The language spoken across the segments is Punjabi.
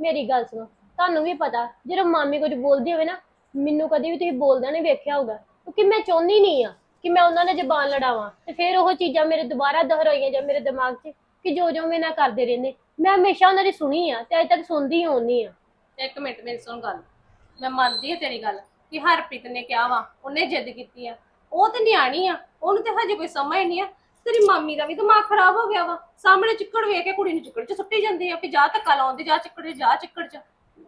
ਮੇਰੀ ਗੱਲ ਸੁਣੋ। ਤੁਹਾਨੂੰ ਵੀ ਪਤਾ, ਜਦੋਂ ਮਾਮੀ ਕੁਝ ਬੋਲਦੀ ਹੋਵੇ ਨਾ, ਮੈਨੂੰ ਕਦੀ ਵੀ ਤੁਸੀਂ ਬੋਲਦਾ ਨਹੀਂ ਵੇਖਿਆ ਹੋਊਗਾ। ਕਿਉਂਕਿ ਮੈਂ ਚਾਹੁੰਦੀ ਨਹੀਂ ਆ ਕਿ ਮੈਂ ਉਹਨਾਂ ਨਾਲ ਜ਼ਬਾਨ ਲੜਾਵਾਂ ਤੇ ਫਿਰ ਉਹ ਚੀਜ਼ਾਂ ਮੇਰੇ ਦੁਬਾਰਾ ਦੁਹਰਾਈਆਂ ਜਾਂ ਮੇਰੇ ਦਿਮਾਗ 'ਚ ਕਿ ਜੋ ਜੋ ਮੈਂ ਨਾ ਕਰਦੇ ਰਹਿੰਦੇ। ਮੈਂ ਹਮੇਸ਼ਾ ਉਹਨਾਂ ਦੀ ਸੁਣੀ ਆ ਤੇ ਅਜੇ ਤੱਕ ਸੁਣਦੀ ਹੋਣੀ ਆ। ਇੱਕ ਮਿੰਟ ਮੇਰੀ ਸੁਣ ਗੱਲ। ਮੈਂ ਮੰਨਦੀ ਹਾਂ ਤੇਰੀ ਗੱਲ ਕਿ ਹਰਪ੍ਰੀਤ ਨੇ ਕਿਹਾ ਵਾ, ਉਹਨੇ ਜਿੱਦ ਕੀਤੀ ਆ। ਉਹ ਤੇ ਨਿਆਣੀ ਆ, ਉਹਨੂੰ ਤੇ ਹਜੇ ਕੋਈ ਸਮਝ ਨਹੀਂ ਆ। ਤੇਰੀ ਮਾਮੀ ਦਾ ਵੀ ਦਿਮਾਗ ਖਰਾਬ ਹੋ ਗਿਆ ਵਾ। ਸਾਹਮਣੇ ਚਿੱਕੜ ਵੇਖ ਕੇ ਕੁੜੀ ਨੂੰ ਚਿੱਕੜ 'ਚ ਸੁੱਟੀ ਜਾਂਦੀ ਆ ਕਿ ਜਾ ਧੱਕਾ ਲਾਉਂਦੀ ਜਾ ਚਿੱਕੜ 'ਚ ਜਾ ਚਿੱਕੜ 'ਚ।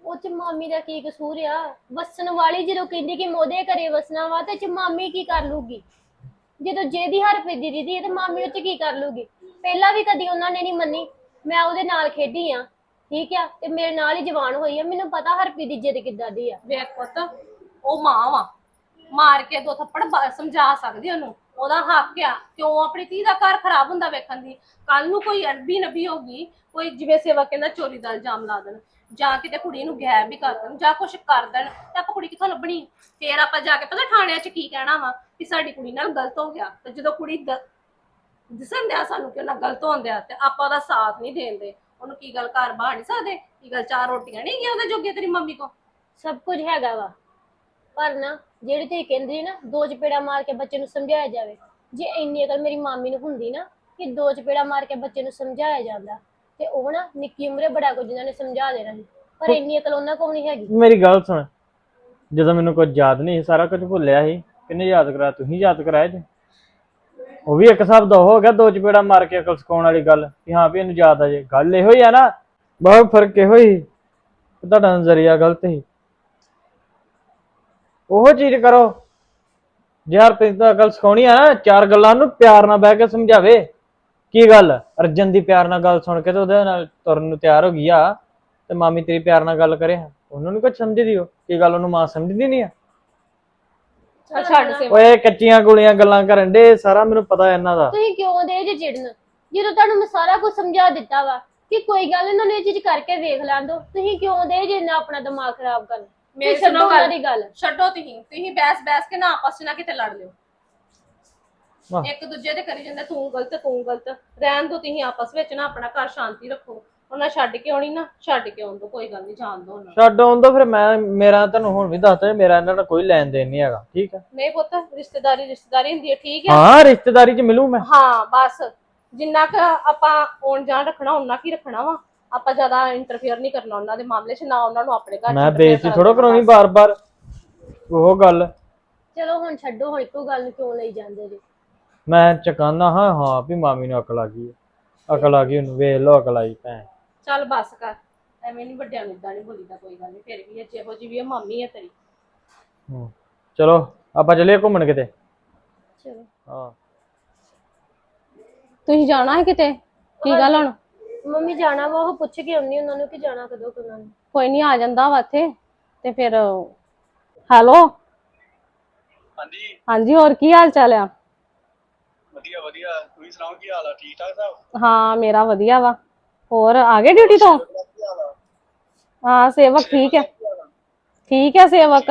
ਉਹ ਚ ਮਾਮੀ ਦਾ ਕੀ ਕਸੂਰ ਆ? ਵਸਣ ਵਾਲੀ ਜਦੋਂ ਕਹਿੰਦੀ ਕਿ ਮੋਦੇ ਘਰੇ ਵਸਣਾ ਵਾ ਤੇ ਚ ਮਾਮੀ ਕੀ ਕਰ ਲੂਗੀ? ਜਦੋਂ ਜਿਹਦੀ ਹਰ ਪੈਦੀ ਦੀਦੀ ਹੈ ਤੇ ਮਾਮੀ ਉਹ ਚ ਕੀ ਕਰ ਲੂਗੀ? ਪਹਿਲਾਂ ਵੀ ਕਦੀ ਉਹਨਾਂ ਨੇ ਨਹੀਂ ਮੰਨੀ। ਮੈਂ ਉਹਦੇ ਨਾਲ ਖੇਡੀ ਆ ਠੀਕ ਆ? ਤੇ ਮੇਰੇ ਨਾਲ ਹੀ ਜਵਾਨ ਹੋਈ ਆ। ਮੈਨੂੰ ਪਤਾ ਹਰਪ੍ਰੀਤ ਦੀ ਜਿੱਦ ਕਿੱਦਾਂ ਦੀ ਆ। ਵੇਖ ਪੁੱਤ ਉਹ ਮਾਂ ਵਾ। ਮਾਰ ਕੇ ਦੋ ਥੱਪੜ ਬ- ਸਮਝਾ ਸਕਦੀ ਉਹਨੂੰ। ਉਹਦਾ ਹੱਕ ਆ ਕਿਉਂ ਆਪਣੀ ਧੀ ਦਾ ਘਰ ਖਰਾਬ ਹੁੰਦਾ ਵੇਖਣ ਦੀ। ਕੱਲ ਨੂੰ ਕੋਈ ਅਰਬੀ ਨਬੀ ਹੋਗੀ ਕੋਈ ਜਿਵੇਂ ਸੇਵਾ ਕਹਿੰਦਾ ਚੋਰੀ ਦਾ ਇਲਜ਼ਾਮ ਲਾ ਦੇਣ। ਜਾਂ ਕਿਤੇ ਕੁੜੀ ਨੂੰ ਗੈਬ ਵੀ ਕਰ ਦੇਣ, ਜਾਂ ਕੁਛ ਕਰ ਦੇਣ, ਤੇ ਆਪਾਂ ਕੁੜੀ ਕਿੱਥੋਂ ਲੱਭਣੀ? ਫੇਰ ਆਪਾਂ ਜਾ ਕੇ ਪਤਾ ਥਾਣਿਆਂ 'ਚ ਕੀ ਕਹਿਣਾ ਵਾ ਕਿ ਸਾਡੀ ਕੁੜੀ ਨਾਲ ਗਲਤ ਹੋ ਗਿਆ। ਤੇ ਜਦੋਂ ਕੁੜੀ ਗ- ਦਿਸਣ ਦਿਆ ਸਾਨੂੰ ਕਿ ਉਹਨਾਂ ਗਲਤ ਹੁੰਦਿਆ ਤੇ ਆਪਾਂ ਉਹਦਾ ਸਾਥ ਨਹੀਂ ਦੇਂਦੇ ਉਹਨੂੰ ਕੀ ਗੱਲ ਘਰ ਬਾਹਰ ਨਹੀਂ ਸਕਦੇ? ਕੀ ਗੱਲ ਚਾਰ ਰੋਟੀਆਂ ਨਹੀਂ ਗਿਆ ਉਹਦੇ ਜੋਗੇ ਤੇਰੀ ਮੰਮੀ ਕੋ ਸਭ ਕੁਝ ਹੈਗਾ ਵਾ। ਪਰ ਨਾ ਜਿਹੜੀ ਤੁਸੀਂ ਕਹਿੰਦੇ ਨਾ ਦੋ ਚਪੇੜਾ ਮਾਰ ਕੇ ਬੱਚੇ ਨੂੰ ਸਮਝਾਇਆ ਜਾਵੇ ਜੇ ਇੰਨੀ ਅਕਲ ਮੇਰੀ ਮਾਮੀ ਨੂੰ ਹੁੰਦੀ ਨਾ ਕਿ ਦੋ ਚਪੇੜਾ ਮਾਰ ਕੇ ਬੱਚੇ ਨੂੰ ਸਮਝਾਇਆ ਜਾਂਦਾ ਤੇ ਉਹ ਨਾ ਨਿੱਕੀ ਉਮਰੇ ਬੜਾ ਕੁਝ ਇਹਨਾਂ ਨੇ ਸਮਝਾ ਦੇਣਾ ਸੀ ਪਰ ਇੰਨੀ ਅਕਲ ਉਹਨਾਂ ਕੋਲ ਨਹੀਂ ਹੈਗੀ। ਮੇਰੀ ਗੱਲ ਸੁਣ ਜਦੋਂ ਮੈਨੂੰ ਕੁਝ ਯਾਦ ਨਹੀਂ ਸੀ, ਸਾਰਾ ਕੁਝ ਭੁੱਲਿਆ ਸੀ ਕਿੰਨੇ ਯਾਦ ਕਰਾਇਆ ਤੁਸੀਂ ਯਾਦ ਕਰਾਇਆ ਜੀ? ਉਹ ਵੀ ਇੱਕ ਹਿਸਾਬ ਦਾ ਉਹ ਹੋ ਗਿਆ ਦੋ ਚਪੇੜਾ ਮਾਰ ਕੇ ਅਕਲ ਸਿਖਾਉਣ ਵਾਲੀ ਗੱਲ ਕਿ ਹਾਂ ਵੀ ਇਹਨੂੰ ਯਾਦ ਆ ਜੇ। ਗੱਲ ਇਹੋ ਹੀ ਆ ਨਾ ਬਹੁਤ ਫ਼ਰਕ ਇਹੋ ਹੀ ਤੁਹਾਡਾ ਨਜ਼ਰੀਆ ਗਲਤ ਸੀ। ਉਹ ਚੀਜ਼ ਕਰੋ। ਜੇ ਹਰ ਪਿੰਡ ਅਕਲ ਸਿਖਾਉਣੀ ਆ ਨਾ ਚਾਰ ਗੱਲਾਂ ਨੂੰ ਪਿਆਰ ਨਾਲ ਬਹਿ ਕੇ ਸਮਝਾਵੇ। ਕੀ ਗੱਲ? ਅਰਜਨ ਦੀ ਪਿਆਰ ਨਾਲ ਗੱਲ ਸੁਣ ਕੇ ਤੇ ਉਹਦੇ ਨਾਲ ਤੁਰਨ ਨੂੰ ਤਿਆਰ ਹੋ ਗਈ ਆ। ਤੇ ਮਾਮੀ ਤੇਰੀ ਪਿਆਰ ਨਾਲ ਗੱਲ ਕਰੇ ਉਹਨੂੰ ਨੀ ਕੁਝ ਸਮਝਦੀ ਉਹ। ਕੀ ਗੱਲ ਉਹਨੂੰ ਮਾਂ ਸਮਝਦੀ ਨਹੀਂ ਆ? ਚੱਲ ਛੱਡ ਸੇ ਓਏ ਕੱਚੀਆਂ ਗੋਲੀਆਂ ਗੱਲਾਂ ਕਰਨ ਦੇ ਸਾਰਾ ਮੈਨੂੰ ਪਤਾ ਇਹਨਾਂ ਦਾ। ਤੁਸੀਂ ਕਿਉਂ ਦੇ ਜੇ ਚਿੜਨ? ਜਦੋਂ ਤੁਹਾਨੂੰ ਮੈਂ ਸਾਰਾ ਕੁਝ ਸਮਝਾ ਦਿੱਤਾ ਵਾ ਕਿ ਕੋਈ ਗੱਲ ਨੀ, ਇਹਨਾਂ ਨੂੰ ਇਹ ਚੀਜ਼ ਕਰਕੇ ਵੇਖ ਲੈਣ ਦੋ ਤੁਸੀਂ ਕਿਉਂ ਦੇ ਜੇ ਇੰਨਾ ਆਪਣਾ ਦਿਮਾਗ ਖਰਾਬ ਕਰਨ? ਮੇਰੀ ਤੁਸੀਂ ਛੱਡੋ ਸੁਣੋ ਉਹਨਾਂ ਗੱਲ। ਦੀ ਗੱਲ। ਛੱਡੋ ਤੁਸੀਂ। ਤੁਸੀਂ ਬੈਸ ਬੈਸ ਕੇ ਨਾ ਆਪਸ ਚ ਨਾ ਕਿਤੇ ਲੜ ਲਿਓ। ਵਾਹ। ਇੱਕ ਦੂਜੇ ਦੇ ਕਰੀ ਜਾਂਦੇ ਤੂੰ ਗਲਤ ਤੂੰ ਗਲਤ। ਰਹਿਣ ਦੋ ਤੁਸੀਂ ਆਪਸ ਵਿੱਚ ਨਾ ਆਪਣਾ ਘਰ ਸ਼ਾਂਤੀ ਰੱਖੋ। ਉਹਨਾਂ ਛੱਡ ਕੇ ਆਉਣੀ ਨਾ ਛੱਡ ਕੇ ਆਉਣ ਦੋ ਕੋਈ ਗੱਲ ਨਹੀਂ ਜਾਣ ਦੋ ਉਹਨਾਂ ਨੂੰ। ਛੱਡ ਆਉਂਦਾ ਫਿਰ ਮੈਂ ਮੇਰਾ ਤੁਹਾਨੂੰ ਹੁਣ ਵੀ ਦੱਸਦਾ ਮੇਰਾ ਇਹਨਾਂ ਨਾਲ ਕੋਈ ਲੈਣ ਦੇਣ ਨਹੀਂ ਹੈਗਾ ਠੀਕ ਹੈ? ਨਹੀਂ ਪੁੱਤ ਰਿਸ਼ਤੇਦਾਰੀ ਰਿਸ਼ਤੇਦਾਰੀ ਹੁੰਦੀ ਹੈ ਠੀਕ ਹੈ? ਹਾਂ ਰਿਸ਼ਤੇਦਾਰੀ 'ਚ ਮਿਲੂ ਮੈਂ। ਹਾਂ ਬਸ। ਜਿੰਨਾ ਕੁ ਆਪਾਂ ਆਉਣ ਜਾਣ ਰੱਖਣਾ ਉਹਨਾਂ ਕੀ ਰੱਖਣਾ ਵਾ। ਆਪਾਂ ਜ਼ਿਆਦਾ ਇੰਟਰਫੇਅਰ ਨਹੀਂ ਕਰਨਾ ਉਹਨਾਂ ਦੇ ਮਾਮਲੇ 'ਚ ਨਾ ਉਹਨਾਂ ਨੂੰ ਆਪਣੇ ਘਰ 'ਚ ਮੈਂ interfere ਬੇਇੱਜ਼ਤੀ ਕਰਨ। ਥੋੜਾ ਦੇਣਾ ਕਰਾਉਣੀ। ਬਾਰ-ਬਾਰ ਉਹ ਗੱਲ। ਚਲੋ ਹੁਣ ਛੱਡੋ ਹੁਣ ਇੱਕੋ ਗੱਲ ਨੂੰ ਕਿਉਂ ਲਈ ਜਾਂਦੇ ਜੇ? ਮੈਂ ਚਕਾਨਾ ਹਾਂ ਹਾਂ ਵੀ ਮਾਮੀ ਨੂੰ ਅਕਲ ਆ ਗਈ ਹੈ। ਅਕਲ ਆ ਗਈ ਉਹਨੂੰ ਵੇਖ ਲੋ ਅਕਲ ਆਈ ਭੈਣ। ਚੱਲ ਬੱਸ ਕਰ ਐਵੇਂ ਨਹੀਂ ਵੱਡਿਆਂ ਨੂੰ ਇਦਾਂ ਨਹੀਂ ਬੋਲੀਦਾ ਕੋਈ ਗੱਲ ਨਹੀਂ ਫਿਰ ਵੀ ਇਹ ਜਿਹੋ ਜਿਹੀ ਵੀ ਇਹ ਮਾਮੀ ਹੈ ਤੇਰੀ। ਹੂੰ। ਚਲੋ ਆਪਾਂ ਚੱਲੀਏ ਘੁੰਮਣ ਕਿਤੇ? ਚਲੋ। ਹਾਂ। ਤੁਸੀਂ ਜਾਣਾ ਹੈ ਕਿਤੇ? ਕੀ ਗੱਲ ਹੁਣ? ਮੰਮੀ ਜਾਣਾ ਵਾ ਉਹ ਪੁੱਛ ਕੇ ਆਉਣੀ ਉਹਨਾਂ ਨੂੰ ਕਿ ਜਾਣਾ ਕਦੋਂ ਕਿ ਉਹਨਾਂ ਨੂੰ। ਕੋਈ ਨਹੀਂ ਆ ਜਾਂਦਾ ਵਾ ਇੱਥੇ ਤੇ ਫਿਰ ਹੈਲੋ? ਹਾਂਜੀ। ਹਾਂਜੀ ਹੋਰ ਕੀ ਹਾਲ ਚਾਲ ਆ? ਵਧੀਆ ਵਧੀਆ। ਤੁਸੀਂ ਸੁਣਾਓ ਕੀ ਹਾਲ ਆ? ਠੀਕ ਠਾਕ ਸਭ? ਹਾਂ ਮੇਰਾ ਵਧੀਆ ਵਾ। ਹੋਰ ਆ ਗਏ ਡਿਊਟੀ ਤੋਂ? ਕੀ ਹਾਲ ਆ? ਹਾਂ ਸੇਵਕ ਠੀਕ ਹੈ ਠੀਕ ਹੈ ਸੇਵਕ।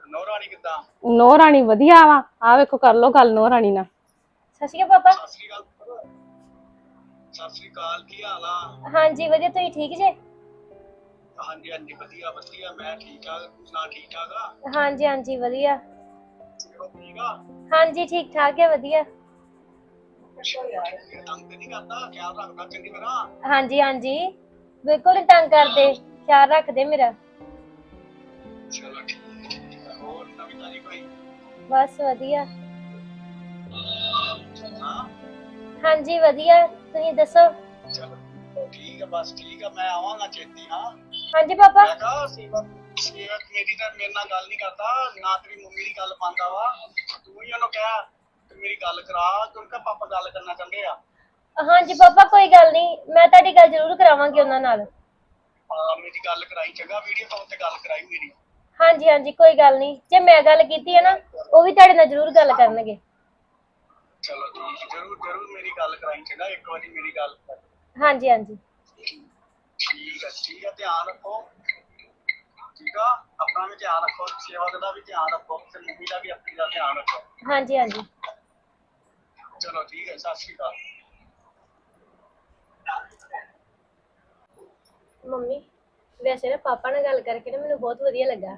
ਨੋ ਰਾਣੀ ਕਿੱਦਾਂ? ਨੋ ਰਾਣੀ ਵਧੀਆ ਵਾ। ਆ ਵੇਖੋ ਕਰ ਲੋ ਗੱਲ ਨੋ ਰਾਣੀ ਨਾਲ। ਸਤਿ ਸ਼੍ਰੀ ਅਕਾਲ ਪਾਪਾ। ਸਤਿ ਸ੍ਰੀ ਅਕਾਲ। ਸਤਿ ਸ੍ਰੀ ਅਕਾਲ ਕੀ ਹਾਲ ਆ? ਹਾਂਜੀ ਵਧੀਆ ਤੁਸੀਂ ਠੀਕ ਜੇ? ਹਾਂਜੀ ਹਾਂਜੀ ਵਧੀਆ ਵਧੀਆ ਮੈਂ ਠੀਕ ਠਾਕ ਤੂੰ ਸੁਣਾ ਠੀਕ ਠਾਕ ਆ? ਹਾਂਜੀ ਹਾਂਜੀ ਵਧੀਆ। ਠੀਕ ਆ? ਹਾਂਜੀ ਠੀਕ ਠਾਕ ਹੈ ਵਧੀਆ। ਤੰਗ ਤੇ ਨਹੀਂ ਕਰਦਾ ਖਿਆਲ ਰੱਖਦਾ ਚੰਗੀ ਤਰ੍ਹਾਂ? ਹਾਂਜੀ ਹਾਂਜੀ ਬਿਲਕੁਲ ਨੀ ਤੰਗ ਕਰਦੇ ਖਿਆਲ ਰੱਖਦੇ ਮੇਰਾ। ਚਲੋ ਠੀਕ ਆ। ਹੋਰ ਨਵੀਂ ਤਾਜੀ ਕੋਈ ਬਸ ਵਧੀਆ। ਹਾਂ। ਹਾਂਜੀ ਵਧੀਆ। ਤੁਸੀਂ ਦੱਸੋ? ਚਲੋ ਠੀਕ ਆ ਬਸ ਠੀਕ ਆ ਮੈਂ ਆਵਾਂਗਾ ਛੇਤੀ ਹਾਂ। ਹਾਂਜੀ ਪਾਪਾ। ਮੈਂ ਕਹਾ ਸੇਵਾ ਸੇਵਾ ਮੇਰੀ ਤਾਂ ਮੇਰੇ ਨਾਲ ਗੱਲ ਨਹੀਂ ਕਰਦਾ ਨਾ ਤੇਰੀ ਮੰਮੀ ਦੀ ਗੱਲ ਮੰਨਦਾ ਵਾ। ਤੂੰ ਹੀ ਉਹਨੂੰ ਕਹਿ ਕਿ ਮੇਰੀ ਗੱਲ ਕਰਾ ਕਿਉਂਕਿ ਪਾਪਾ ਗੱਲ ਕਰਨਾ ਚਾਹੁੰਦੇ ਆ। ਹਾਂਜੀ ਪਾਪਾ ਕੋਈ ਗੱਲ ਨਹੀਂ ਮੈਂ ਤੁਹਾਡੀ ਗੱਲ ਜ਼ਰੂਰ ਕਰਾਵਾਂਗੀ ਉਹਨਾਂ ਨਾਲ। ਆ ਮੇਰੀ ਗੱਲ ਕਰਾਈ ਚੰਗਾ ਵੀਡੀਓ ਕਾਲ ਤੇ ਗੱਲ ਕਰਾਈ ਮੇਰੀ। ਹਾਂਜੀ ਹਾਂਜੀ ਕੋਈ ਗੱਲ ਨਹੀਂ ਜੇ ਮੈਂ ਗੱਲ ਕੀਤੀ ਹੈ ਨਾ ਉਹ ਵੀ ਤੁਹਾਡੇ ਨਾਲ ਜ਼ਰੂਰ ਗੱਲ ਕਰਨਗੇ। ਚਲੋ ਠੀਕ ਜਰੂਰ ਜਰੂਰ ਮੇਰੀ ਗੱਲ ਕਰਾਈ ਚੰਗਾ ਇੱਕ ਵਾਰੀ ਮੇਰੀ ਗੱਲ ਕਰ। ਹਾਂਜੀ ਹਾਂਜੀ। ਠੀਕ ਹੈ ਠੀਕ ਹੈ ਧਿਆਨ ਰੱਖੋ। ਠੀਕ ਆ ਆਪਣਾ ਵੀ ਧਿਆਨ ਰੱਖੋ ਸੇਵਾ ਦਾ ਵੀ ਧਿਆਨ ਰੱਖੋ ਤੇ ਮੰਮੀ ਦਾ ਵੀ ਆਪਣੀ ਦਾ ਧਿਆਨ ਰੱਖੋ। ਹਾਂਜੀ ਹਾਂਜੀ। ਚਲੋ ਠੀਕ ਹੈ ਸਤਿ ਸ਼੍ਰੀ ਅਕਾਲ। ਮੰਮੀ ਵੈਸੇ ਨਾ ਪਾਪਾ ਨਾਲ ਗੱਲ ਕਰਕੇ ਨਾ ਮੈਨੂੰ ਬਹੁਤ ਵਧੀਆ ਲੱਗਾ।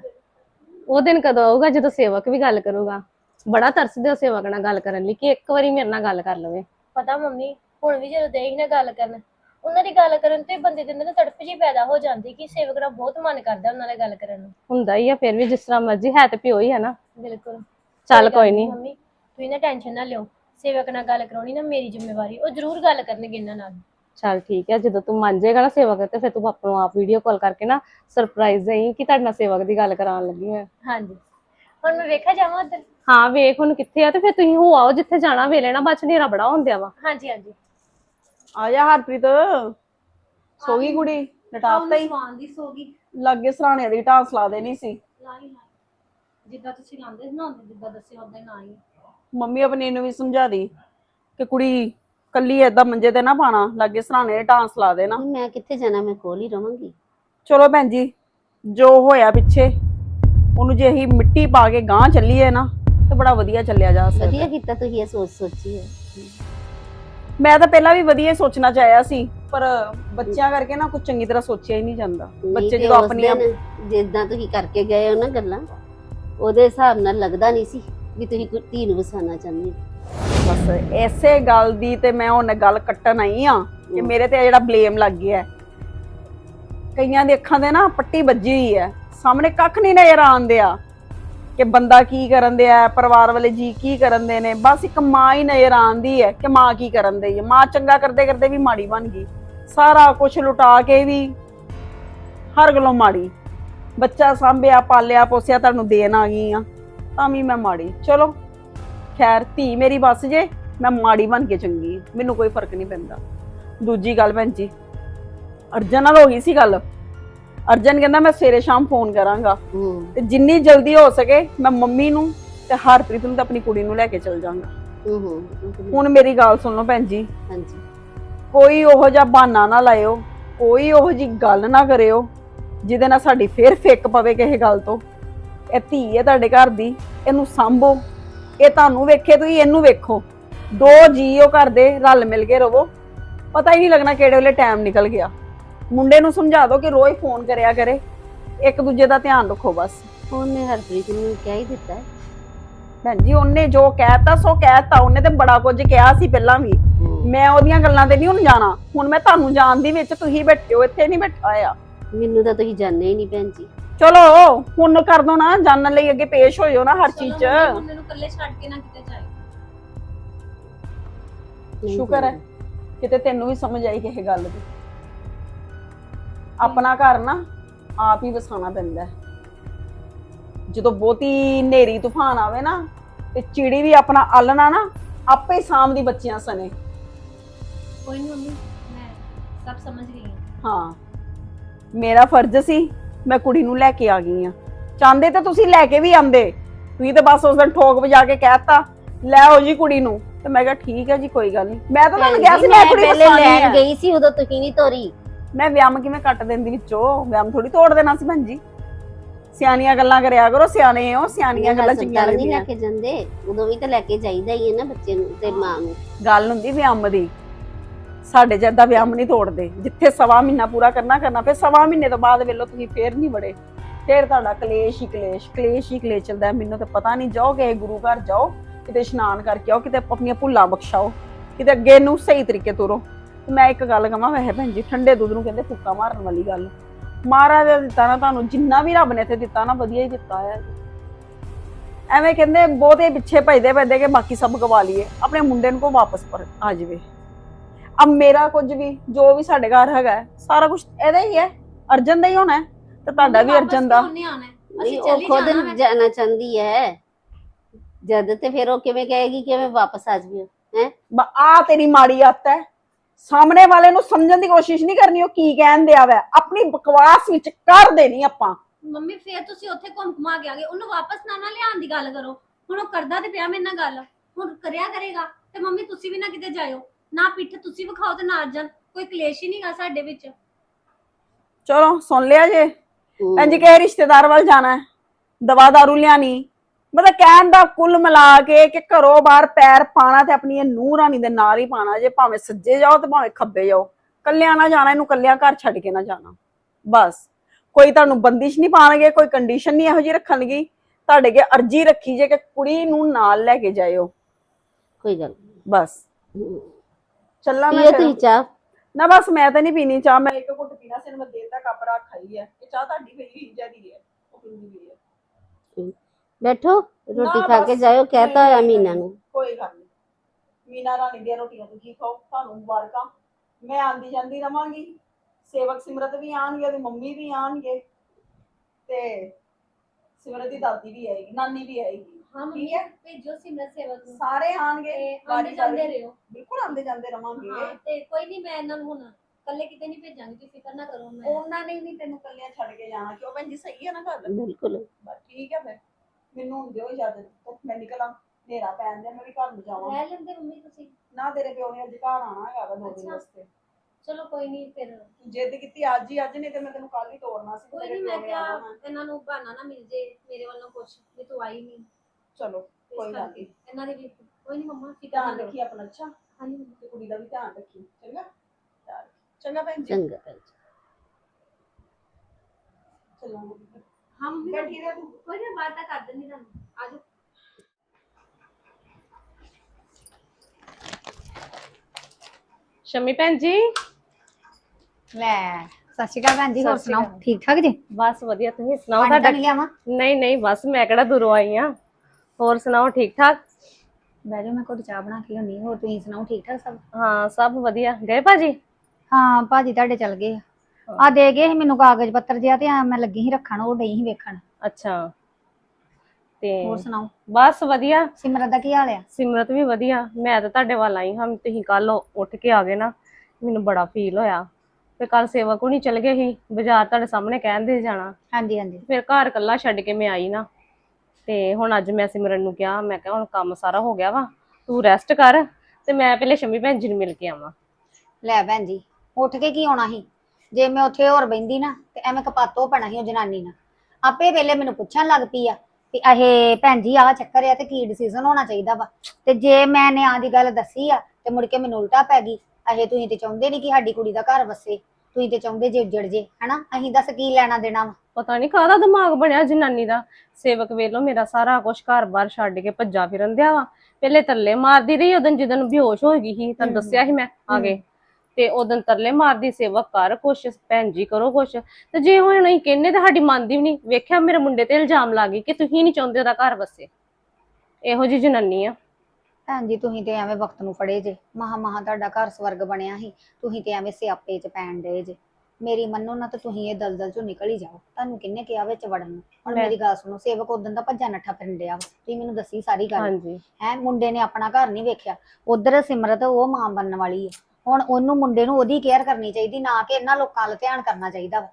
ਉਹ ਦਿਨ ਕਦੋਂ ਆਊਗਾ ਜਦੋਂ ਸੇਵਕ ਵੀ ਗੱਲ ਕਰੂਗਾ? ਬੜਾ ਤਰਸਦੇ ਹੋ ਸੇਵਕ ਨਾਲ ਗੱਲ ਕਰਨ ਲਈ ਕਿ ਇੱਕ ਵਾਰੀ ਮੇਰੇ ਨਾਲ ਗੱਲ ਕਰ ਲਵੇ। ਪਤਾ ਮੰਮੀ ਹੁਣ ਵੀ ਜਦੋਂ ਦੇਖ ਨਾ ਗੱਲ ਕਰਨ ਉਹਨਾਂ ਦੀ ਗੱਲ ਕਰਨ ਤੇ ਬੰਦੇ ਦੇ ਅੰਦਰ ਨਾ ਤੜਪ ਜੀ ਪੈਦਾ ਹੋ ਜਾਂਦੀ ਕਿ ਸੇਵਕ ਦਾ ਬਹੁਤ ਮਨ ਕਰਦਾ ਉਹਨਾਂ ਨਾਲ ਗੱਲ ਕਰਨ ਨੂੰ। ਹੁੰਦਾ ਹੀ ਆ ਫਿਰ ਵੀ ਜਿਸ ਤਰ੍ਹਾਂ ਮਰਜ਼ੀ ਹੈ ਤੇ ਪਿਓ ਹੀ ਹੈ ਨਾ। ਬਿਲਕੁਲ। ਚੱਲ ਕੋਈ ਨਹੀਂ। ਮੰਮੀ ਤੁਸੀਂ ਨਾ ਟੈਨਸ਼ਨ ਨਾ ਲਿਓ ਸੇਵਕ ਨਾਲ ਗੱਲ ਕਰਾਉਣੀ ਨਾ ਮੇਰੀ ਜ਼ਿੰਮੇਵਾਰੀ ਉਹ ਜ਼ਰੂਰ ਗੱਲ ਕਰਨਗੇ ਇਹਨਾਂ ਨਾਲ। ਚੱਲ ਠੀਕ ਹੈ ਜਦੋਂ ਤੂੰ ਮੰਨ ਜਾਏਗਾ ਨਾ ਸੇਵਕ ਤੇ ਫਿਰ ਤੂੰ ਆਪਾਂ ਨੂੰ ਆਪ ਵੀਡੀਓ ਕਾਲ ਕਰਕੇ ਨਾ ਸਰਪ੍ਰਾਈਜ਼ ਦੇਈਂ ਕਿ ਤੁਹਾਡੇ ਨਾਲ ਸੇਵਕ ਦੀ ਗੱਲ ਕਰਾਉਣ ਲੱਗੀ ਮੈਂ। ਹਾਂਜੀ। ਹੁਣ ਮੈਂ ਵੇਖਾ ਜਾਵਾਂ ਉੱਧਰ? ਹਾਂ ਵੇਖ ਹੁਣ ਕਿੱਥੇ ਆ ਤੇ ਫਿਰ ਤੁਸੀਂ ਹੋ ਆਓ ਜਿੱਥੇ ਜਾਣਾ ਵੇਲੇ ਨਾ ਬਚ ਨੇਰਾ ਬੜਾ ਹੁੰਦਿਆ ਵਾ। ਹਾਂਜੀ ਹਾਂਜੀ। ਆ ਜਾ ਹਰਪ੍ਰੀਤ। ਸੋ ਗਈ ਕੁੜੀ? ਲਟਾਤਾ ਹੀ ਸਵਾਨ ਦੀ ਸੋ ਗਈ। ਲੱਗੇ ਸਰਾਣੇ ਦੀ ਢਾਂਸ ਲਾ ਦੇਣੀ ਸੀ। ਲਾਈ ਲਾਈ। ਜਿੱਦਾਂ ਤੁਸੀਂ ਲਾਉਂਦੇ ਸੀ ਨਾ ਉਦੋਂ ਜਿੱਦਾਂ ਦੱਸਿਆ ਉਦਾਂ ਹੀ ਲਾਈ। ਮੰਮੀ ਆਪਣੀ ਨੂੰ ਵੀ ਸਮਝਾ ਦੀ ਕਿ ਕੁੜੀ ਕੱਲੀ ਏਦਾਂ ਮੰਜੇ ਤੇ ਨਾ ਪਾਣਾ ਲੱਗੇ ਸਰਾਣੇ ਦੀ ਢਾਂਸ ਲਾ ਦੇਣਾ। ਮੈਂ ਕਿੱਥੇ ਜਾਣਾ ਮੈਂ ਕੋਲ ਹੀ ਰਵਾਂਗੀ। ਚਲੋ ਭੈਣ ਜੀ ਜੋ ਹੋਇਆ ਪਿੱਛੇ ਉਹਨੂੰ ਜੇ ਅਸੀਂ ਮਿੱਟੀ ਪਾ ਕੇ ਗਾਂ ਚੱਲੀਏ ਨਾ ਤੇ ਬੜਾ ਵਧੀਆ ਚੱਲਿਆ ਜਾ ਵਧੀਆ ਸਕਦਾ ਕੀਤਾ ਤੁਸੀਂ ਇਹ ਸੋਚ ਸੋਚੀ ਹੈ ਮੈਂ ਤਾਂ ਪਹਿਲਾਂ ਵੀ ਵਧੀਆ ਹੀ ਸੋਚਣਾ ਚਾਹਿਆ ਸੀ ਪਰ ਬੱਚਿਆਂ ਕਰਕੇ ਨਾ ਕੁਝ ਚੰਗੀ ਤਰ੍ਹਾਂ ਸੋਚਿਆ ਹੀ ਨਹੀਂ ਜਾਂਦਾ ਨਹੀਂ ਬੱਚੇ ਤੇ ਜਦੋਂ ਉਸ ਆਪਣੀਆਂ ਦਿਨ ਜਿੱਦਾਂ ਤੁਸੀਂ ਕਰਕੇ ਗਏ ਹੋ ਨਾ ਗੱਲਾਂ ਉਹਦੇ ਹਿਸਾਬ ਨਾਲ ਲੱਗਦਾ ਨਹੀਂ ਸੀ ਵੀ ਤੁਸੀਂ ਕੋਈ ਧੀ ਨੂੰ ਵਸਾਉਣਾ ਚਾਹੁੰਦੇ ਹੋ। ਬਸ ਐਸੇ ਗੱਲ ਦੀ ਤੇ ਮੈਂ ਹੁਣ ਗੱਲ ਕੱਟਣ ਆਈ ਆ ਕਿ ਹਮ। ਮੇਰੇ ਤੇ ਇਹ ਜਿਹੜਾ ਬਲੇਮ ਲੱਗ ਗਿਆ ਹੈ। ਕਈਆਂ ਦੀ ਅੱਖਾਂ ਦੇ ਨਾ ਪੱਟੀ ਵੱਜੀ ਹੋਈ ਹੈ ਸਾਹਮਣੇ ਕੱਖ ਨਹੀਂ ਨਜ਼ਰ ਆਉਂਦੇ ਆ ਕਿ ਬੰਦਾ ਕੀ ਕਰਨ ਦੇ ਆ ਪਰਿਵਾਰ ਵਾਲੇ ਜੀ ਕੀ ਕਰਨ ਦੇ ਨੇ, ਬਸ ਇੱਕ ਮਾਂ ਹੀ ਨਜ਼ਰ ਆਉਂਦੀ ਹੈ ਕਿ ਮਾਂ ਕੀ ਕਰਨ ਦੇ ਹੈ। ਮਾਂ ਚੰਗਾ ਕਰਦੇ ਕਰਦੇ ਵੀ ਮਾੜੀ ਬਣ ਗਈ। ਸਾਰਾ ਕੁਝ ਲੁਟਾ ਕੇ ਵੀ ਹਰ ਗੱਲੋਂ ਮਾੜੀ। ਬੱਚਾ ਸਾਂਭਿਆ, ਪਾਲਿਆ, ਪੋਸਿਆ, ਤੁਹਾਨੂੰ ਦੇਣ ਆ ਗਈ ਆ, ਤਾਂ ਵੀ ਮੈਂ ਮਾੜੀ। ਚਲੋ, ਖੈਰ, ਧੀ ਮੇਰੀ ਬਸ ਜੇ, ਮੈਂ ਮਾੜੀ ਬਣ ਕੇ ਚੰਗੀ ਮੈਨੂੰ ਕੋਈ ਫ਼ਰਕ ਨਹੀਂ ਪੈਂਦਾ। ਦੂਜੀ ਗੱਲ ਭੈਣ ਜੀ, ਅਰਜਨ ਨਾਲ ਹੋ ਗਈ ਸੀ ਗੱਲ? ਅਰਜਨ ਕਹਿੰਦਾ ਮੈਂ ਸਵੇਰੇ ਸ਼ਾਮ ਫੋਨ ਕਰਾਂਗਾ। ਹੂੰ। ਤੇ ਜਿੰਨੀ ਜਲਦੀ ਹੋ ਸਕੇ ਮੈਂ ਮੰਮੀ ਨੂੰ ਤੇ ਹਰਪ੍ਰੀਤ ਨੂੰ ਤੇ ਆਪਣੀ ਕੁੜੀ ਨੂੰ ਲੈ ਕੇ ਚਲ ਜਾਵਾਂਗਾ। ਹੂੰ ਹੁਣ ਮੇਰੀ ਗੱਲ ਸੁਣ ਲਓ ਭੈਣ ਜੀ। ਹਾਂਜੀ। ਕੋਈ ਉਹੋ ਜਿਹਾ ਬਹਾਨਾ ਨਾ ਲਾਇਓ ਕੋਈ ਉਹੋ ਜੀ ਗੱਲ ਨਾ ਕਰਿਓ ਜਿਹਦੇ ਨਾਲ ਸਾਡੀ ਫੇਰ ਫਿੱਕ ਪਵੇ ਕਿਸੇ ਗੱਲ ਤੋਂ। ਇਹ ਧੀ ਹੈ ਤੁਹਾਡੇ ਘਰ ਦੀ ਇਹਨੂੰ ਸੰਭੋ। ਇਹ ਤੁਹਾਨੂੰ ਵੇਖੇ ਤੁਸੀਂ ਇਹਨੂੰ ਵੇਖੋ। ਦੋ ਜੀਓ ਘਰ ਦੇ ਰਲ ਮਿਲ ਕੇ ਰਵੋ। ਪਤਾ ਹੀ ਨਹੀਂ ਲੱਗਣਾ ਕਿਹੜੇ ਵੇਲੇ ਟਾਈਮ ਨਿਕਲ ਗਿਆ। ਮੁੰਡੇ ਨੂੰ ਸਮਝਾ ਦਿਓ ਕਿ ਰੋਜ਼ ਫੋਨ ਕਰਿਆ ਕਰੇ। ਇੱਕ ਦੂਜੇ ਦਾ ਧਿਆਨ ਰੱਖੋ ਬਸ। ਉਹਨੇ ਹਰਪ੍ਰੀਤ ਨੂੰ ਕਹਿ ਹੀ ਦਿੱਤਾ। ਹੈ। ਭੈਣ ਜੀ ਉਹਨੇ ਜੋ ਕਹਿਤਾ ਸੋ ਕਹਿਤਾ। ਉਹਨੇ ਤੇ ਬੜਾ ਕੁਝ ਕਿਹਾ ਸੀ ਪਹਿਲਾਂ ਵੀ। ਮੈਂ ਉਹਦੀਆਂ ਗੱਲਾਂ ਤੇ ਨਹੀਂ ਹੁਣ ਜਾਣਾ। ਹੁਣ ਮੈਂ ਤੁਹਾਨੂੰ ਜਾਣਦੀ ਵਿੱਚ ਤੁਸੀਂ ਬੈਠੇ ਹੋ ਇੱਥੇ ਨਹੀਂ ਬੈਠਾ ਆ। ਮੈਨੂੰ ਤਾਂ ਤੁਸੀਂ ਜਾਣਦੇ ਹੀ ਨਹੀਂ ਭੈਣ ਜੀ। ਚਲੋ ਹੁਣ ਕਰ ਦੋ ਨਾ ਜਾਣਨ ਲਈ ਅੱਗੇ ਪੇਸ਼ ਹੋਇਓ ਨਾ ਹਰ ਚੀਜ਼ 'ਚ। ਮੁੰਡੇ ਨੂੰ ਇਕੱਲੇ ਛੱਡ ਕੇ ਨਾ ਕਿਤੇ ਜਾਏ। ਨਹੀਂ ਸ਼ੁਕਰ ਹੈ। ਜਾਣਾ। ਕਿਤੇ ਤੈਨੂੰ ਵੀ ਸਮਝ ਆਈ ਕਿਸੇ ਗੱਲ ਦੀ। ਆਪਣਾ ਘਰ ਨਾ ਆਪ ਹੀ ਵਸਾਉਣਾ ਪੈਂਦਾ ਹੈ। ਜਦੋਂ ਬਹੁਤੀ ਨੇਰੀ ਤੂਫਾਨ ਆਵੇ ਨਾ ਤੇ ਚਿੜੀ ਵੀ ਆਪਣਾ ਆਲਣਾ ਨਾ ਆਪੇ ਹੀ ਸਾਂਭਦੀ ਬੱਚਿਆਂ ਸਨੇ ਕੋਈ ਨਹੀਂ ਮੰਮੀ ਮੈਂ ਸਭ ਸਮਝ ਗਈ ਹਾਂ। ਹਾਂ ਮੇਰਾ ਫਰਜ਼ ਸੀ ਮੈਂ ਕੁੜੀ ਨੂੰ ਲੈ ਕੇ ਆ ਗਈ ਆ ਚਾਹੁੰਦੇ ਤਾਂ ਤੁਸੀਂ ਲੈ ਕੇ ਵੀ ਆਂਦੇ ਤੁਸੀਂ ਤਾਂ ਬਸ ਉਸ ਦਿਨ ਠੋਕ ਵਜਾ ਕੇ ਕਹਿਤਾ ਲੈ ਆਓ ਜੀ ਕੁੜੀ ਨੂੰ। ਤੇ ਮੈਂ ਕਿਹਾ ਠੀਕ ਹੈ ਜੀ ਕੋਈ ਗੱਲ ਨਹੀਂ ਮੈਂ ਤਾਂ ਤੁਹਾਨੂੰ ਕਿਹਾ ਸੀ ਮੈਂ ਕੁੜੀ ਪਹਿਲੇ ਵਸਾਉਣੀ ਲੈਣ ਗਈ ਸੀ ਉਦੋਂ ਤੁਸੀਂ ਨਹੀਂ ਤੋਰੀ। ਮੈਂ ਵਿਆਮ ਕਿਵੇਂ ਕੱਟ ਦਿੰਦੀ ਵਿੱਚੋਂ? ਵਿਆਮ ਥੋੜੀ ਤੋੜ ਦੇਣਾ ਸੀ ਭੈਣ ਜੀ ਸਿਆਣੀਆਂ ਗੱਲਾਂ ਕਰਿਆ ਕਰੋ ਸਿਆਣੇ ਹੋ ਸਿਆਣੀਆਂ ਗੱਲਾਂ ਚੰਗੀਆਂ ਨਹੀਂ ਲੈ ਕੇ ਜਾਂਦੇ ਉਦੋਂ ਵੀ ਤਾਂ ਲੈ ਕੇ ਜਾਈਦਾ ਹੀ ਹੈ ਨਾ ਬੱਚੇ ਨੂੰ ਤੇ ਮਾਂ ਨੂੰ। ਗੱਲ ਹੁੰਦੀ ਵਿਆਮ ਦੀ। ਸਾਡੇ ਏਦਾਂ ਵਿਆਮ ਨਹੀਂ ਤੋੜਦੇ। ਜਿੱਥੇ ਸਵਾ ਮਹੀਨਾ ਪੂਰਾ ਕਰਨਾ ਕਰਨਾ ਫਿਰ ਸਵਾ ਮਹੀਨੇ ਤੋਂ ਬਾਅਦ ਵੇਲੋ ਤੁਸੀਂ ਫੇਰ ਨਹੀਂ ਬੜੇ ਫੇਰ ਤੁਹਾਡਾ ਕਲੇਸ਼ ਹੀ ਕਲੇਸ਼ ਕਲੇਸ਼ ਹੀ ਕਲੇਸ਼ ਚੱਲਦਾ ਹੈ। ਮੈਨੂੰ ਤਾਂ ਪਤਾ ਨਹੀਂ ਜਾਓ ਕਿਸੇ ਗੁਰੂ ਘਰ ਜਾਓ ਕਿਤੇ ਇਸ਼ਨਾਨ ਕਰਕੇ ਆਓ ਕਿਤੇ ਆਪਣੀਆਂ ਭੁੱਲਾਂ ਬਖਸ਼ਾਓ। ਕਿਤੇ ਅੱਗੇ ਨੂੰ ਸਹੀ ਤਰੀਕੇ ਤੁਰੋ। ਤੇ ਮੈਂ ਇੱਕ ਗੱਲ ਕਹਾਂ ਵੈਸੇ ਭੈਣ ਜੀ ਠੰਡੇ ਦੁੱਧ ਨੂੰ ਕਹਿੰਦੇ ਫੁੱਕਾ ਮਾਰਨ ਵਾਲੀ ਗੱਲ। ਮਹਾਰਾਜ ਨੇ ਦਿੱਤਾ ਨਾ ਤੁਹਾਨੂੰ ਜਿੰਨਾ ਵੀ ਰੱਬ ਨੇ ਇੱਥੇ ਦਿੱਤਾ ਨਾ ਵਧੀਆ ਹੀ ਦਿੱਤਾ ਹੈ। ਐਵੇਂ ਕਹਿੰਦੇ ਬਹੁਤੇ ਪਿੱਛੇ ਭਜਦੇ ਭਜਦੇ ਕਿ ਬਾਕੀ ਸਭ ਗਵਾ ਲਈਏ ਆਪਣੇ ਮੁੰਡੇ ਨੂੰ ਕੋ ਵਾਪਸ ਪਰ ਆ ਜਾਵੇ। ਅਬ ਮੇਰਾ ਕੁਝ ਵੀ ਜੋ ਵੀ ਸਾਡੇ ਘਰ ਹੈਗਾ ਹੈ, ਸਾਰਾ ਕੁਝ ਇਹਦਾ ਹੀ ਹੈ ਅਰਜਨ ਦਾ ਹੀ ਹੋਣਾ ਹੈ ਤੇ ਤੁਹਾਡਾ ਵੀ ਅਰਜਨ ਦਾ। ਨਹੀਂ ਉਹ ਖੁਦ ਜਾਣਾ ਚਾਹੁੰਦੀ ਹੈ। ਜਦ ਤੇ ਫਿਰ ਉਹ ਕਿਵੇਂ ਕਹੇਗੀ ਕਿ ਮੈਂ ਵਾਪਸ ਆ ਜਾਵਾਂ ਬ- ਆ ਤੇਰੀ ਮਾੜੀ ਆਦਤ ਹੈ। ਸਾਹਮਣੇ ਵਾਲੇ ਨੂੰ ਸਮਝਣ ਦੀ ਕੋਸ਼ਿਸ਼ ਨਹੀਂ ਕਰਨੀ ਉਹ ਕੀ ਕਹਿਣ ਦਿਆ ਵੈ? ਆਪਣੀ ਬਕਵਾਸ ਵਿੱਚ ਕਰ ਦੇਣੀ ਆਪਾਂ। ਮੰਮੀ ਫੇਰ ਤੁਸੀਂ ਉੱਥੇ ਘੁੰਮ ਘੁਮਾ ਕੇ ਆ ਗਏ। ਉਹਨੂੰ ਵਾਪਸ ਨਾ ਨਾ ਲਿਆਉਣ ਦੀ ਗੱਲ ਕਰੋ। ਹੁਣ ਉਹ ਕਰਦਾ ਤੇ ਪਿਆ ਮੇਰੇ ਨਾਲ ਗੱਲ। ਹੁਣ ਕਰਿਆ ਕਰੇਗਾ। ਤੇ ਮੰਮੀ ਤੁਸੀਂ ਵੀ ਨਾ ਕਿਤੇ ਜਾਇਓ। ਨਾ ਪਿੱਠ ਤੁਸੀਂ ਵਿਖਾਓ ਤੇ ਨਾ ਅਰਜਨ। ਕੋਈ ਕਲੇਸ਼ ਹੀ ਨਹੀਂਗਾ ਸਾਡੇ ਵਿੱਚ। ਚਲੋ ਸੁਣ ਲਿਆ ਜੇ। ਭੈਣ ਜੀ ਕਹੇ ਰਿਸ਼ਤੇਦਾਰ ਵੱਲ ਜਾਣਾ ਹੈ? ਦਵਾ ਦਾਰੂ ਲਿਆਣੀ ਮਤਲਬ ਕਹਿਣ ਦਾ ਕੁੱਲ ਮਿਲਾ ਕੇ ਕਿ ਘਰੋਂ ਬਾਹਰ ਪੈਰ ਪਾਣਾ ਤੇ ਆਪਣੀ ਇਹ ਨੂੰਹ ਰਾਣੀ ਦੇ ਨਾਲ ਹੀ ਪਾਣਾ ਜੇ ਭਾਵੇਂ ਸੱਜੇ ਜਾਓ ਤੇ ਭਾਵੇਂ ਖੱਬੇ ਜਾਓ। ਕੱਲਿਆਂ ਨਾ ਜਾਣਾ ਇਹਨੂੰ ਕੱਲਿਆਂ ਘਰ ਛੱਡ ਕੇ ਨਾ ਜਾਣਾ। ਬਸ। ਕੋਈ ਤੁਹਾਨੂੰ ਬੰਦਿਸ਼ ਨਹੀਂ ਪਾਣਗੇ ਕੋਈ ਕੰਡੀਸ਼ਨ ਨਹੀਂ ਇਹੋ ਜਿਹੀ ਰੱਖਣਗੇ। ਤੁਹਾਡੇ ਕੇ ਅਰਜੀ ਰੱਖੀ ਜੇ ਕਿ ਕੁੜੀ ਨੂੰ ਨਾਲ ਲੈ ਕੇ ਜਾਇਓ। ਕੋਈ ਗੱਲ ਨੀ। ਬਸ। ਚੱਲਾਂ ਮੈਂ ਪੀਓ ਫਿਰ। ਤੁਸੀਂ ਚਾਹ। ਨਾ ਬਸ ਮੈਂ ਤਾਂ ਨਹੀਂ ਪੀਣੀ ਚਾਹ ਮੈਂ ਇੱਕ ਘੁੱਟ ਪੀਣਾ ਸੀ ਮੈਂ ਦੇਰ ਤੱਕ ਕੱਪ ਰੱਖ ਖਾਈ ਹੈ ਇਹ ਚਾਹ ਤੁਹਾਡੀ ਪਈ ਹੋਈ ਜਾਂਦੀ ਹੈ ਉਹ ਪੀਂਦੀ ਪਈ ਹੈ। ਬੈਠੋ ਰੋਟੀ ਨਾ ਖਾ ਕੇ ਬਸ, ਜਾਇਓ ਕਹਿਤਾ ਹੋਇਆ ਮੀਨਾ ਨੂੰ। ਕੋਈ ਗੱਲ ਨਹੀਂ। ਮੀਨਾ ਰਾਣੀ ਦੀਆਂ ਰੋਟੀਆਂ ਤੁਸੀਂ ਖਾਓ ਤੁਹਾਨੂੰ ਮੁਬਾਰਕਾਂ। ਮੈਂ ਆਂਦੀ ਜਾਂਦੀ ਰਵਾਂਗੀ। ਸੇਵਕ ਸਿਮਰਤ ਵੀ ਆਣਗੇ ਉਹਦੀ ਮੰਮੀ ਵੀ ਆਣਗੇ ਤੇ ਸਿਮਰਤ ਦੀ ਦਾਦੀ ਵੀ ਆਏਗੀ ਨਾਨੀ ਵੀ ਆਏਗੀ। ਹਾਂ ਮੰਮੀ, ਠੀਕ ਹੈ। ਭੇਜੋ ਸਿਮਰਤ ਸੇਵਕ ਨੂੰ। ਸਾਰੇ ਆਣਗੇ ਤੇ ਜਾਂਦੇ। ਰਹੋ। ਬਿਲਕੁਲ ਆਂਦੇ ਜਾਂਦੇ ਰਵਾਂਗੇ। ਹਾਂ ਤੇ ਕੋਈ ਨਹੀਂ ਮੈਂ ਇਹਨਾਂ ਨੂੰ ਹੁਣ ਇਕੱਲੇ ਕਿਤੇ ਨਹੀਂ ਭੇਜਾਂਗੀ ਤੁਸੀਂ ਫਿਕਰ ਨਾ ਕਰੋ ਮੈਂ। ਉਹਨਾਂ ਨੇ ਨਹੀਂ ਤੈਨੂੰ ਕੱਲਿਆਂ ਛੱਡ ਕੇ ਜਾਣਾ ਕਿਉਂ ਭੈਣ ਜੀ? ਸਹੀ ਹੈ ਨਾ ਗੱਲ? ਬਿਲਕੁਲ। ਬਸ ਠੀਕ ਹੈ ਫਿਰ। ਮੈਨੂੰ ਹੁਣ ਦਿਓ ਇਜਾਜ਼ਤ ਮੈਂ ਨਿਕਲਾਂ ਹਨੇਰਾ ਪੈਣ ਦੇ ਮੈਂ ਵੀ ਘਰ ਨੂੰ ਜਾਵਾਂ। ਰਹਿ ਲੈਂਦੇ ਮੰਮੀ ਤੁਸੀਂ। ਨਾ ਤੇਰੇ ਪਿਓ ਨੇ ਅੱਜ ਘਰ ਆਣਾ ਹੈਗਾ ਵਾ ਦੋ ਦਿਨ ਅੱਛਾ। ਵਾਸਤੇ। ਚਲੋ ਕੋਈ ਨਹੀਂ ਫਿਰ। ਤੂੰ ਜਿੱਦ ਕੀਤੀ ਅੱਜ ਹੀ ਅੱਜ ਨਹੀਂ ਤੇ ਮੈਂ ਤੈਨੂੰ ਕੱਲ ਹੀ ਤੋੜਨਾ ਸੀ ਕੋਈ ਤੇਰੇ ਨਹੀਂ ਮੈਂ ਪਿਓ ਨੇ ਕਿਹਾ ਆਉਣਾ। ਹੈ। ਇਹਨਾਂ ਨੂੰ ਬਹਾਨਾ ਨਾ ਮਿਲ ਜੇ ਮੇਰੇ ਵੱਲੋਂ ਕੁਛ ਵੀ ਤੂੰ ਆਈ ਨਹੀਂ ਚਲੋ ਇਸ ਕੋਈ ਗੱਲ ਕਰਕੇ ਨਹੀਂ ਇਹਨਾਂ ਦੀ ਵੀ ਕੋਈ ਨਹੀਂ ਮੰਮਾ ਫਿਕਰ ਨਾ ਧਿਆਨ ਕਰੋ। ਰੱਖੀ ਆਪਣਾ ਅੱਛਾ? ਹਾਂਜੀ। ਮੰਮਾ। ਤੇ ਕੁੜੀ ਦਾ ਵੀ ਧਿਆਨ ਰੱਖੀ ਚੰਗਾ। ਚੰਗਾ ਭੈਣ ਜੀ। ਚੰਗਾ ਭੈਣ ਜੀ। ਚੱਲਾਂਗੇ। ਹਾਂ ਮੰਮੀ ਬੈਠੀ ਰਹਿ ਤੂੰ। ਕੋਈ ਨਹੀਂ ਬਾਤ ਤਾਂ ਕਰ ਦਿੰਦੀ ਤੁਹਾਨੂੰ। ਆਜੋ ਸ਼ਮੀ ਭੈਣ ਜੀ? ਲੈ ਸਤਿ ਸ਼੍ਰੀ ਅਕਾਲ ਭੈਣ ਜੀ ਹੋਰ ਸਤਿ ਸ਼੍ਰੀ ਸੁਣਾਓ? ਅਕਾਲ। ਠੀਕ ਠਾਕ ਜੀ? ਬਸ ਵਧੀਆ ਤੁਸੀਂ ਸੁਣਾਓ ਪਾਣੀ ਤੁਹਾਡਾ ਤਾਂ ਲਿਆਵਾਂ ਨਹੀਂ ਨਹੀਂ ਬਸ ਮੈਂ ਕਿਹੜਾ ਦੂਰੋਂ ਆਈ ਆ। ਹੋਰ ਸੁਣਾਓ ਠੀਕ ਠਾਕ? ਬਹਿ ਮੈਂ ਘੁੱਟ ਚਾਹ ਬਣਾ ਕੇ ਹੁੰਨੀ ਹੋਰ ਤੁਸੀਂ ਸੁਣਾਓ ਠੀਕ ਠਾਕ ਸਭ? ਹਾਂ ਸਭ ਵਧੀਆ। ਗਏ ਭਾਜੀ? ਹਾਂ ਭਾਜੀ ਤੁਹਾਡੇ ਚਲ ਗਏ ਆ। ਆਹ ਦੇ ਗਏ ਸੀ ਮੈਨੂੰ ਕਾਗਜ਼ ਪੱਤਰ ਜਿਹਾ ਤੇ ਆ ਮੈਂ ਲੱਗੀ ਸੀ ਰੱਖਣ ਉਹ ਡਈ ਸੀ ਵੇਖਣ। ਅੱਛਾ। ਤੇ ਹੋਰ ਸੁਣਾਓ? ਬਸ ਵਧੀਆ। ਸਿਮਰਤ ਦਾ ਕੀ ਹਾਲ ਆ? ਸਿਮਰਤ ਵੀ ਵਧੀਆ। ਮੈਂ ਤਾਂ ਤੁਹਾਡੇ ਵੱਲ ਆਈ ਹਾਂ ਤੁਸੀਂ ਕੱਲ ਉੱਠ ਕੇ ਆ ਗਏ ਨਾ ਮੈਨੂੰ ਬੜਾ ਫੀਲ ਹੋਇਆ। ਤੇ ਕੱਲ ਸੇਵਕ ਹੁਣੀ ਚਲ ਗਏ ਸੀ ਬਾਜ਼ਾਰ ਤੁਹਾਡੇ ਸਾਹਮਣੇ ਕਹਿੰਦੇ ਜਾਣਾ। ਹਾਂਜੀ ਹਾਂਜੀ। ਫਿਰ ਘਰ ਕੱਲਾ ਛੱਡ ਕੇ ਮੈਂ ਆਈ ਨਾ। ਤੇ ਹੁਣ ਅੱਜ ਮੈਂ ਸਿਮਰਨ ਨੂੰ ਕਿਹਾ ਮੈਂ ਕਿਹਾ ਹੁਣ ਕੰਮ ਸਾਰਾ ਹੋ ਗਿਆ ਵਾ ਤੂੰ ਰੈਸਟ ਕਰ। ਤੇ ਮੈਂ ਪਹਿਲੇ ਸ਼ਮੀ ਭੈਣ ਜੀ ਨੂੰ ਮਿਲ ਕੇ ਆਵਾਂ। ਲੈ ਭੈਣ ਜੀ ਉੱਠ ਕੇ ਕੀ ਆਉਣਾ ਸੀ? ਜੇ ਮੈਂ ਉੱਥੇ ਹੋਰ ਬੈੰਦੀ ਨਾ ਤੇ ਐਵੇਂ ਕਪਾਤੋ ਪੈਣਾ ਸੀ ਉਹ ਜਨਾਨੀ ਨਾਲ। ਆਪੇ ਵੇਲੇ ਮੈਨੂੰ ਪੁੱਛਣ ਲੱਗ ਪਈ ਆ ਵੀ ਇਹ ਭੈਣ ਜੀ ਆਹ ਚੱਕਰ ਆ ਤੇ ਕੀ ਡਿਸੀਜਨ ਹੋਣਾ ਚਾਹੀਦਾ ਵਾ? ਤੇ ਜੇ ਮੈਂ ਨਿਆਂ ਦੀ ਗੱਲ ਦੱਸੀ ਆ ਤੇ ਮੁੜ ਕੇ ਮੈਨੂੰ ਉਲਟਾ ਪੈ ਗਈ ਇਹ ਤੁਸੀਂ ਤੇ ਚਾਹੁੰਦੇ ਨਹੀਂ ਕਿ ਸਾਡੀ ਕੁੜੀ ਦਾ ਘਰ ਵਸੇ ਤੁਸੀਂ ਤੇ ਚਾਹੁੰਦੇ ਜੇ ਉੱਜੜ ਜੇ ਹਨਾ? ਅਸੀਂ ਦੱਸ ਕੀ ਲੈਣਾ ਦੇਣਾ ਵਾ? ਪਤਾ ਨਹੀਂ ਕਾਹਦਾ ਦਿਮਾਗ ਬਣਿਆ ਜਨਾਨੀ ਦਾ। ਸੇਵਕ ਵੇਲੋ ਮੇਰਾ ਸਾਰਾ ਕੁਝ ਘਰ-ਬਾਰ ਛੱਡ ਕੇ ਭੱਜਾ ਫਿਰਨ ਦਿਆ ਵਾ। ਪਹਿਲੇ ਤਰਲੇ ਮਾਰਦੀ ਰਹੀ ਉਦੋਂ ਜਦੋਂ ਬੇਹੋਸ਼ ਹੋ ਗਈ ਸੀ ਤੁਹਾਨੂੰ ਦੱਸਿਆ ਸੀ ਮੈਂ ਆ ਗਏ। ਤੇ ਉਦੋਂ ਤਰਲੇ ਮਾਰਦੀ ਸੇਵਕ ਕਰ ਕੁਛ ਭੈਣ ਜੀ ਕਰੋ ਕੁਛ। ਤੇ ਜੇ ਹੁਣ ਅਸੀਂ ਕਹਿੰਨੇ ਤਾਂ ਸਾਡੀ ਮੰਨਦੀ ਵੀ ਨਹੀਂ। ਵੇਖਿਆ ਮੇਰੇ ਮੁੰਡੇ ਤੇ ਇਲਜ਼ਾਮ ਲਾ ਗਈ ਕਿ ਤੁਸੀਂ ਨਹੀਂ ਚਾਹੁੰਦੇ ਉਹਦਾ ਘਰ ਵਸੇ। ਇਹੋ ਜੀ ਜਨਾਨੀ ਆ। ਭੈਣ ਜੀ ਤੁਸੀਂ ਤੇ ਐਵੇਂ ਵਕਤ ਨੂੰ ਫੜੇ ਜੇ। ਮਹਾ ਮਹਾ ਤੁਹਾਡਾ ਘਰ ਸਵਰਗ ਬਣਿਆ ਸੀ। ਤੁਸੀਂ ਤੇ ਐਵੇਂ ਸਿਆਪੇ 'ਚ ਪੈਣ ਡਏ ਜੇ। ਮੇਰੀ ਮੰਨੋ ਨਾ ਤਾਂ ਤੁਸੀਂ ਇਹ ਦਲਦਲ 'ਚੋਂ ਨਿਕਲ ਹੀ ਜਾਓ। ਤੁਹਾਨੂੰ ਕਿੰਨੇ ਕਿਹਾ ਵਿੱਚ ਵੜਨ ਨੂੰ? ਹੁਣ ਮੇਰੀ ਗੱਲ ਸੁਣੋ ਸੇਵਕ ਉਦੋਂ ਦਾ ਭੱਜਾ ਨੱਠਾ ਫਿਰਨ ਡਿਆ ਵਾ। ਤੁਸੀਂ ਮੈਨੂੰ ਦੱਸੀ ਸਾਰੀ ਗੱਲ। ਹਾਂਜੀ। ਹੈ ਮੁੰਡੇ ਨੇ ਆਪਣਾ ਘਰ ਨਹੀਂ ਵੇਖਿਆ। ਉਧਰ ਸਿਮਰਤ ਉਹ ਮਾਂ ਬਣਨ ਵਾਲੀ ਹੈ ਹੁਣ ਉਹਨੂੰ ਮੁੰਡੇ ਨੂੰ ਉਹਦੀ ਕੇਅਰ ਕਰਨੀ ਚਾਹੀਦੀ, ਨਾ ਕਿ ਇਹਨਾਂ ਲੋਕਾਂ ਵੱਲ ਧਿਆਨ ਕਰਨਾ ਚਾਹੀਦਾ ਵਾ।